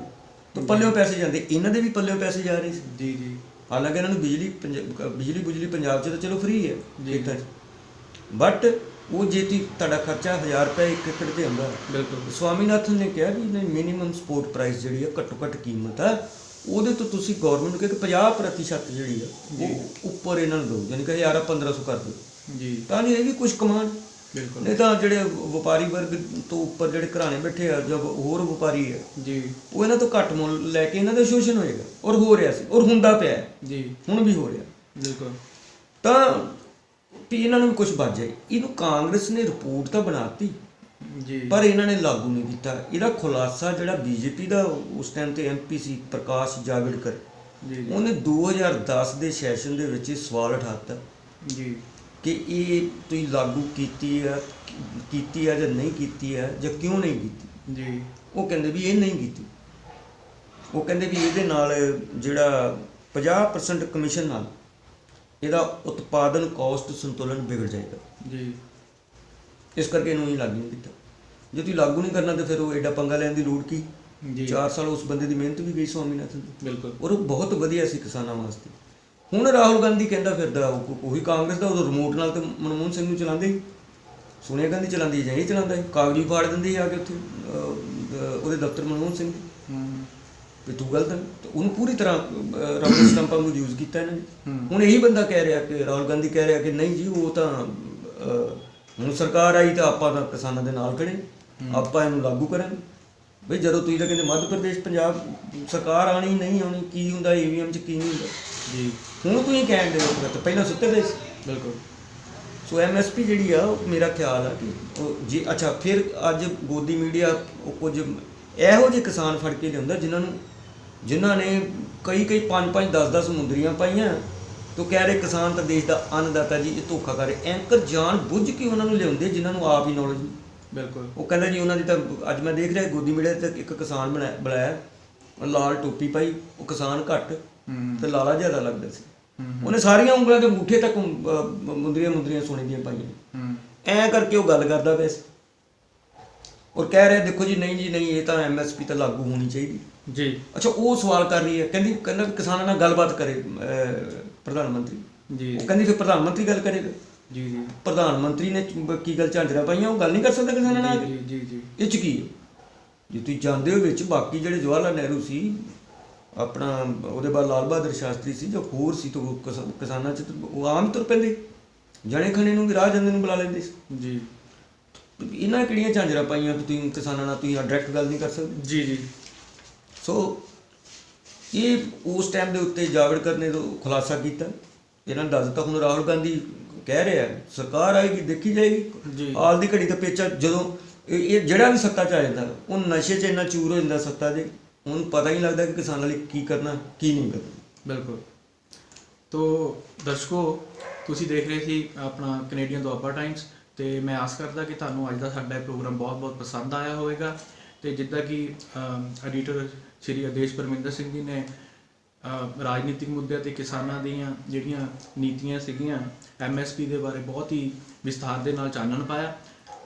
ਤਾਂ ਪੱਲਿਓਂ ਪੈਸੇ ਜਾਂਦੇ। ਇਹਨਾਂ ਦੇ ਵੀ ਪੱਲਿਓਂ ਪੈਸੇ ਜਾ ਰਹੇ ਸੀ। ਜੀ ਜੀ। ਹਾਲਾਂਕਿ ਇਹਨਾਂ ਨੂੰ ਬਿਜਲੀ ਪੰਜ- ਬਿਜਲੀ ਬੁਜਲੀ ਪੰਜਾਬ 'ਚ ਤਾਂ ਚਲੋ ਫ੍ਰੀ ਹੈ ਜੀ। ਖੇਤਾਂ 'ਚ। ਬਟ ਉਹ ਜੇ ਤੀ ਤੁਹਾਡਾ ਖਰਚਾ 1000 ਰੁਪਏ ਇੱਕ ਏਕੜ ਤੇ ਹੁੰਦਾ। ਬਿਲਕੁਲ। ਸਵਾਮੀਨਾਥਨ ਨੇ ਕਿਹਾ ਵੀ ਨਹੀਂ ਮਿਨੀਮਮ ਸਪੋਰਟ ਪ੍ਰਾਈਸ ਜਿਹੜੀ ਹੈ ਘੱਟੋ ਘੱਟ ਕੀਮਤ ਹੈ ਉਹਦੇ ਤੋਂ ਤੁਸੀਂ ਗਵਰਨਮੈਂਟ ਨੂੰ ਕਿ 50% ਜਿਹੜੀ ਆ ਉਹ ਉੱਪਰ ਇਹਨਾਂ ਨੂੰ ਦਿਓ ਯਾਨੀ ਕਿ 1000 1500 ਕਰ ਦਿਓ। ਜੀ। ਤਾਂ ਨਹੀਂ ਇਹ ਵੀ ਕੁਝ ਕਮਾਣ ਬਿਲਕੁਲ। ਨਹੀਂ ਤਾਂ ਜਿਹੜੇ ਵਪਾਰੀ ਵਰਗ ਤੋਂ ਉੱਪਰ ਜਿਹੜੇ ਘਰਾਣੇ ਬੈਠੇ ਆ ਜਾਂ ਹੋਰ ਵਪਾਰੀ ਆ ਜੀ। ਉਹ ਇਹਨਾਂ ਤੋਂ ਘੱਟ ਮੁੱਲ ਲੈ ਕੇ ਇਹਨਾਂ ਦਾ ਸ਼ੋਸ਼ਣ ਹੋਏਗਾ ਔਰ ਹੋ ਰਿਹਾ ਸੀ ਔਰ ਹੁੰਦਾ ਪਿਆ। ਜੀ। ਹੁਣ ਵੀ ਹੋ ਰਿਹਾ। ਬਿਲਕੁਲ। ਤਾਂ ਵੀ ਇਹਨਾਂ ਨੂੰ ਕੁਝ ਬਚ ਜਾਏ। ਇਹਨੂੰ ਕਾਂਗਰਸ ਨੇ ਰਿਪੋਰਟ ਤਾਂ ਬਣਾਤੀ ਜੀ। ਪਰ ਇਹਨਾਂ ਨੇ ਲਾਗੂ ਨਹੀਂ ਕੀਤਾ। ਇਹਦਾ ਖੁਲਾਸਾ ਜਿਹੜਾ ਬੀਜੇਪੀ ਦਾ ਉਸ ਟਾਈਮ ਤੇ ਐਮਪੀ ਸੀ ਪ੍ਰਕਾਸ਼ ਜਾਵੜਕਰ ਜੀ ਜੀ। ਉਹਨੇ 2010 ਦੇ ਸੈਸ਼ਨ ਦੇ ਵਿੱਚ ਇਹ ਸਵਾਲ ਉਠਾਤਾ ਜੀ। ਕਿ ਇਹ ਤੁਸੀਂ ਲਾਗੂ ਕੀਤੀ ਹੈ ਕੀਤੀ ਹੈ ਜਾਂ ਨਹੀਂ ਕੀਤੀ ਹੈ ਜਾਂ ਕਿਉਂ ਨਹੀਂ ਕੀਤੀ? ਜੀ। ਉਹ ਕਹਿੰਦੇ ਵੀ ਇਹ ਨਹੀਂ ਕੀਤੀ। ਉਹ ਕਹਿੰਦੇ ਵੀ ਇਹਦੇ ਨਾਲ ਜਿਹੜਾ 50% ਕਮਿਸ਼ਨ ਨਾਲ ਇਹਦਾ ਉਤਪਾਦਨ ਕਾਸਟ ਸੰਤੁਲਨ ਵਿਗੜ ਜਾਏਗਾ। ਜੀ। ਇਸ ਕਰਕੇ ਇਹਨੂੰ ਹੀ ਲਾਗੂ ਨਹੀਂ ਕੀਤਾ। ਜੇ ਤੁਸੀਂ ਲਾਗੂ ਨਹੀਂ ਕਰਨਾ ਤੇ ਫਿਰ ਉਹ ਐਡਾ ਪੰਗਾ ਲੈਣ ਦੀ ਲੋੜ ਕੀ? ਜੀ। 4 ਸਾਲ ਉਸ ਬੰਦੇ ਦੀ ਮਿਹਨਤ ਵੀ ਗਈ ਸਵਾਮੀਨਾਥਨ ਦੀ ਬਿਲਕੁਲ। ਔਰ ਉਹ ਬਹੁਤ ਵਧੀਆ ਸੀ ਕਿਸਾਨਾਂ ਵਾਸਤੇ। ਹੁਣ ਰਾਹੁਲ ਗਾਂਧੀ ਕਹਿੰਦਾ ਫਿਰਦਾ ਉਹ- ਉਹੀ ਕਾਂਗਰਸ ਦਾ ਉਹ ਰਿਮੋਟ ਨਾਲ ਤੇ ਮਨਮੋਹਨ ਸਿੰਘ ਨੂੰ ਚਲਾਉਂਦੇ ਹੀ ਸੋਨੀਆ ਗਾਂਧੀ ਚਲਾਉਂਦੀ ਜਾਂ ਇਹ ਚਲਾਉਂਦਾ ਸੀ। ਕਾਗਜ਼ੀ ਫਾੜ ਦਿੰਦੀ ਸੀ ਆ ਕੇ ਉੱਥੇ ਅਹ, ਅਹ, ਉਹਦੇ ਦਫ਼ਤਰ ਮਨਮੋਹਨ ਸਿੰਘ ਦੇ। ਹੂੰ। ਵੀ ਤੂੰ ਗਲਤ ਹੈ। ਤੇ ਉਹਨੂੰ ਪੂਰੀ ਤਰ੍ਹਾਂ ਰਬਰ ਸਟੰਪਾਂ ਨੂੰ ਯੂਜ਼ ਕੀਤਾ ਇਹਨਾਂ ਨੇ। ਹੂੰ। ਹੁਣ ਇਹੀ ਬੰਦਾ ਕਹਿ ਰਿਹਾ ਕਿ ਰਾਹੁਲ ਗਾਂਧੀ ਕਹਿ ਰਿਹਾ ਕਿ ਨਹੀਂ ਜੀ ਉਹ ਤਾਂ ਅਹ, ਹੁਣ ਸਰਕਾਰ ਆਈ ਤਾਂ ਆਪਾਂ ਤਾਂ ਕਿਸਾਨਾਂ ਦੇ ਨਾਲ ਖੜੇ ਆਪਾਂ ਇਹਨੂੰ ਲਾਗੂ ਕਰਾਂਗੇ। ਬਈ ਜਦੋਂ ਤੁਸੀਂ ਤਾਂ ਕਹਿੰਦੇ ਮੱਧ ਪ੍ਰਦੇਸ਼ ਪੰਜਾਬ ਸਰਕਾਰ ਆਣੀ ਨਹੀਂ ਆਉਣੀ ਕੀ ਹੁੰਦਾ ਈਵੀਐਮ ਚ ਕੀ ਹੁੰਦਾ? ਜੀ। ਹੁਣ ਤੁਸੀਂ ਕਹਿਣ ਦੇ ਹੋ ਤਾਂ ਪਹਿਲਾਂ ਸੁੱਤੇ ਪਏ ਸੀ। ਬਿਲਕੁਲ। ਸੋ ਐਮਐਸਪੀ ਜਿਹੜੀ ਆ ਉਹ ਮੇਰਾ ਖਿਆਲ ਆ ਕਿ ਉਹ ਜੀ ਅੱਛਾ ਫਿਰ ਅੱਜ ਗੋਦੀ ਮੀਡੀਆ ਉਹ ਕੁਝ ਇਹੋ ਜਿਹੇ ਕਿਸਾਨ ਫੜ ਕੇ ਲਿਆਉਂਦਾ ਜਿਨ੍ਹਾਂ ਨੂੰ ਜਿਨ੍ਹਾਂ ਨੇ ਕਈ ਕਈ 5 5 10 10 ਮੁੰਦਰੀਆਂ ਪਾਈਆਂ। ਤੋ ਕਹਿ ਰਹੇ ਕਿਸਾਨ ਤਾਂ ਦੇਸ਼ ਦਾ ਅੰਨਦਾਤਾ ਜੀ ਇਹ ਧੋਖਾ ਕਰ ਰਹੇ। ਐਂਕਰ ਜਾਣ ਬੁੱਝ ਕੇ ਉਹਨਾਂ ਨੂੰ ਲਿਆਉਂਦੇ ਜਿਨ੍ਹਾਂ ਨੂੰ ਆਪ ਹੀ ਨੌਲੇਜ ਨਹੀਂ। ਬਿਲਕੁਲ। ਉਹ ਕਹਿੰਦਾ ਜੀ ਉਹਨਾਂ ਦੀ ਤਾਂ ਅੱਜ ਮੈਂ ਦੇਖ ਰਿਹਾ ਗੋਦੀ ਮੀਡੀਆ ਤੇ ਇੱਕ ਕਿਸਾਨ ਬਣਾਇਆ ਬੁਲਾਇਆ। ਲਾਲ ਟੋਪੀ ਪਾਈ ਉਹ ਕਿਸਾਨ ਘੱਟ ਤੇ ਲਾਲਾ ਜ਼ਿਆਦਾ ਲੱਗਦਾ ਸੀ। ਉਹਨੇ ਸਾਰੀਆਂ ਉਂਗਲਾਂ ਤੇ ਅੰਗੂਠੇ ਤੱਕ ਮੁੰਦਰੀਆਂ ਮੁੰਦਰੀਆਂ ਸੋਨੇ ਦੀਆਂ ਪਾਈਆਂ। ਐਂ ਕਰਕੇ ਉਹ ਗੱਲ ਕਰਦਾ ਪਿਆ ਸੀ। ਔਰ ਕਹਿ ਰਿਹਾ ਦੇਖੋ ਜੀ ਨਹੀਂ ਜੀ ਨਹੀਂ ਇਹ ਤਾਂ ਐਮਐਸਪੀ ਤਾਂ ਲਾਗੂ ਹੋਣੀ ਚਾਹੀਦੀ। ਜੀ। ਅੱਛਾ ਉਹ ਸਵਾਲ ਕਰ ਰਹੀ ਹੈ। ਕਹਿੰਦੀ ਕਹਿੰਦਾ ਕਿਸਾਨਾਂ ਨਾਲ ਗੱਲਬਾਤ ਕਰੇ ਪ੍ਰਧਾਨ ਮੰਤਰੀ? ਜੀ। ਉਹ ਕਹਿੰਦੀ ਫਿਰ ਪ੍ਰਧਾਨ ਮੰਤਰੀ ਗੱਲ ਕਰੇਗਾ ਜੀ ਜੀ। ਪ੍ਰਧਾਨ ਮੰਤਰੀ ਨੇ ਕੀ ਗੱਲ ਝਾਂਜਰਾ ਪਾਈਆਂ ਉਹ ਗੱਲ ਨਹੀਂ ਕਰ ਸਕਦਾ ਕਿਸਾਨਾਂ ਨਾਲ? ਜੀ ਜੀ ਜੀ ਇਹ ਚ ਕੀ ਹੈ? ਜੇ ਤੁਸੀਂ ਜਾਣਦੇ ਹੋ ਵਿੱਚ ਬਾਕੀ ਜਿਹੜੇ ਜਵਾਹਰ ਲਾਲ ਨਹਿਰੂ ਸੀ ਆਪਣਾ ਉਹਦੇ ਬਾਅਦ ਲਾਲ ਬਹਾਦਰ ਸ਼ਾਸਤਰੀ ਸੀ ਜੋ ਹੋਰ ਸੀ ਤਾਂ ਕਿਸਾਨਾਂ ਚ ਉਹ ਆਮ ਤੁਰ ਪੈਂਦੇ। ਜਣੇ ਖਣੇ ਨੂੰ ਵੀ ਰਾਹ ਜਾਂਦੇ ਨੂੰ ਬੁਲਾ ਲੈਂਦੇ ਸੀ। ਜੀ। ਇਹਨਾਂ ਕਿਹੜੀਆਂ ਝਾਂਜਰਾ ਪਾਈਆਂ ਤੁਸੀਂ ਕਿਸਾਨਾਂ ਨਾਲ? ਤੁਸੀਂ ਡਾਇਰੈਕਟ ਗੱਲ ਨਹੀਂ ਕਰ ਸਕਦੇ? ਜੀ ਜੀ। ਸੋ ਇਹ ਉਸ ਟਾਈਮ ਦੇ ਉੱਤੇ ਜਾਵੜਕਰ ਨੇ ਖੁਲਾਸਾ ਕੀਤਾ। ਇਹਨਾਂ ਦੱਸ ਦਿੱਤਾ ਹੁਣ ਰਾਹੁਲ ਗਾਂਧੀ ਕਹਿ ਰਿਹਾ ਸਰਕਾਰ ਆਏਗੀ ਦੇਖੀ। ਜਾਏਗੀ। ਆਲ ਦੀ ਘੜੀ ਦਾ ਪੇਚਾ ਜਦੋਂ ਇਹ ਇਹ ਜਿਹੜਾ ਵੀ ਸੱਤਾ ਚ ਆ ਜਾਂਦਾ ਉਹ ਨਸ਼ੇ 'ਚ ਇੰਨਾ ਚੂਰ ਹੋ ਜਾਂਦਾ ਸੱਤਾ ਦੇ ਉਹਨੂੰ ਪਤਾ ਹੀ ਨਹੀਂ ਲੱਗਦਾ ਕਿ ਕਿਸਾਨਾਂ ਲਈ ਕੀ ਕਰਨਾ ਕੀ ਨਹੀਂ ਕਰਨਾ। ਬਿਲਕੁਲ। ਤੋ ਦਰਸ਼ਕੋ ਤੁਸੀਂ ਦੇਖ ਰਹੇ ਸੀ ਆਪਣਾ ਕੈਨੇਡੀਅਨ ਦੁਆਬਾ ਟਾਈਮਸ ਤੇ ਮੈਂ ਆਸ ਕਰਦਾ ਕਿ ਤੁਹਾਨੂੰ ਅੱਜ ਦਾ ਸਾਡਾ ਇਹ ਪ੍ਰੋਗਰਾਮ ਬਹੁਤ-ਬਹੁਤ ਪਸੰਦ ਆਇਆ ਹੋਵੇਗਾ। ਤੇ ਜਿੱਦਾਂ ਕਿ ਐਡੀਟਰ ਸ਼੍ਰੀ ਆਦੇਸ਼ ਪਰਮਿੰਦਰ ਸਿੰਘ ਜੀ ਨੇ ਰਾਜਨੀਤਿਕ ਮੁੱਦਿਆਂ ਤੇ ਕਿਸਾਨਾਂ ਦੀਆਂ ਜਿਹੜੀਆਂ ਨੀਤੀਆਂ ਸੀਗੀਆਂ ਐਮਐਸਪੀ ਦੇ ਬਾਰੇ ਬਹੁਤ ਹੀ ਵਿਸਥਾਰ ਦੇ ਨਾਲ ਚਾਨਣ ਪਾਇਆ।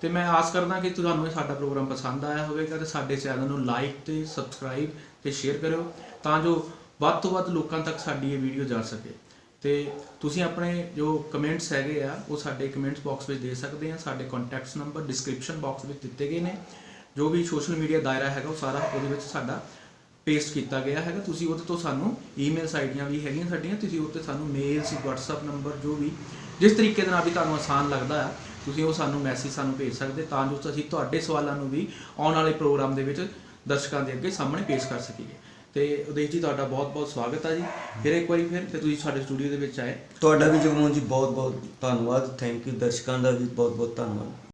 ਤੇ ਮੈਂ ਆਸ ਕਰਦਾ ਕਿ ਤੁਹਾਨੂੰ ਇਹ ਸਾਡਾ ਪ੍ਰੋਗਰਾਮ ਪਸੰਦ ਆਇਆ ਹੋਵੇਗਾ ਤੇ ਸਾਡੇ ਚੈਨਲ ਨੂੰ ਲਾਈਕ ਤੇ ਸਬਸਕ੍ਰਾਈਬ ਤੇ ਸ਼ੇਅਰ ਕਰਿਓ ਤਾਂ ਜੋ ਵੱਧ ਤੋਂ ਵੱਧ ਲੋਕਾਂ ਤੱਕ ਸਾਡੀ ਇਹ ਵੀਡੀਓ ਜਾ ਸਕੇ। ਤੇ ਤੁਸੀਂ ਆਪਣੇ ਜੋ ਕਮੈਂਟਸ ਹੈਗੇ ਆ, ਉਹ ਸਾਡੇ ਕਮੈਂਟਸ ਬਾਕਸ ਵਿੱਚ ਦੇ ਸਕਦੇ ਆ। ਸਾਡੇ ਕੰਟੈਕਟਸ ਨੰਬਰ ਡਿਸਕ੍ਰਿਪਸ਼ਨ ਬਾਕਸ ਵਿੱਚ ਦਿੱਤੇ ਗਏ ਨੇ। ਜੋ ਵੀ ਸੋਸ਼ਲ ਮੀਡੀਆ ਦਾਇਰਾ ਹੈਗਾ ਉਹ ਸਾਰਾ ਉਹਦੇ ਵਿੱਚ ਸਾਡਾ ਪੇਸਟ ਕੀਤਾ ਗਿਆ ਹੈਗਾ, ਤੁਸੀਂ ਉਹਦੇ ਤੋਂ ਸਾਨੂੰ ਈਮੇਲ ਆਈਡੀਆਂ ਵੀ ਹੈਗੀਆਂ ਸਾਡੀਆਂ, ਤੁਸੀਂ ਉੱਤੇ ਸਾਨੂੰ ਮੇਲਸ WhatsApp ਨੰਬਰ ਜੋ ਵੀ, ਜਿਸ ਤਰੀਕੇ ਦੇ ਨਾਲ ਵੀ ਤੁਹਾਨੂੰ ਆਸਾਨ ਲੱਗਦਾ ਆ, ਤੁਸੀਂ ਉਹ ਸਾਨੂੰ ਮੈਸੇਜ ਸਾਨੂੰ ਭੇਜ ਸਕਦੇ, ਤਾਂ ਜੋ ਅਸੀਂ ਤੁਹਾਡੇ ਸਵਾਲਾਂ ਨੂੰ ਵੀ ਆਉਣ ਵਾਲੇ ਪ੍ਰੋਗਰਾਮ ਦੇ ਵਿੱਚ ਦਰਸ਼ਕਾਂ ਦੇ ਅੱਗੇ ਸਾਹਮਣੇ ਪੇਸ਼ ਕਰ ਸਕੀਏ। ਤੇ ਉਦੇਸ਼ ਜੀ, ਤੁਹਾਡਾ ਬਹੁਤ-ਬਹੁਤ ਸਵਾਗਤ ਆ ਜੀ। ਫਿਰ ਇੱਕ ਵਾਰੀ ਫਿਰ, ਤੇ ਤੁਸੀਂ ਸਾਡੇ ਸਟੂਡੀਓ ਦੇ ਵਿੱਚ ਆਏ। ਤੁਹਾਡਾ ਵੀ ਜਗਮੋਹਨ ਜੀ ਬਹੁਤ ਬਹੁਤ ਧੰਨਵਾਦ। ਥੈਂਕ ਯੂ ਦਰਸ਼ਕਾਂ ਦਾ ਵੀ ਬਹੁਤ ਬਹੁਤ ਧੰਨਵਾਦ।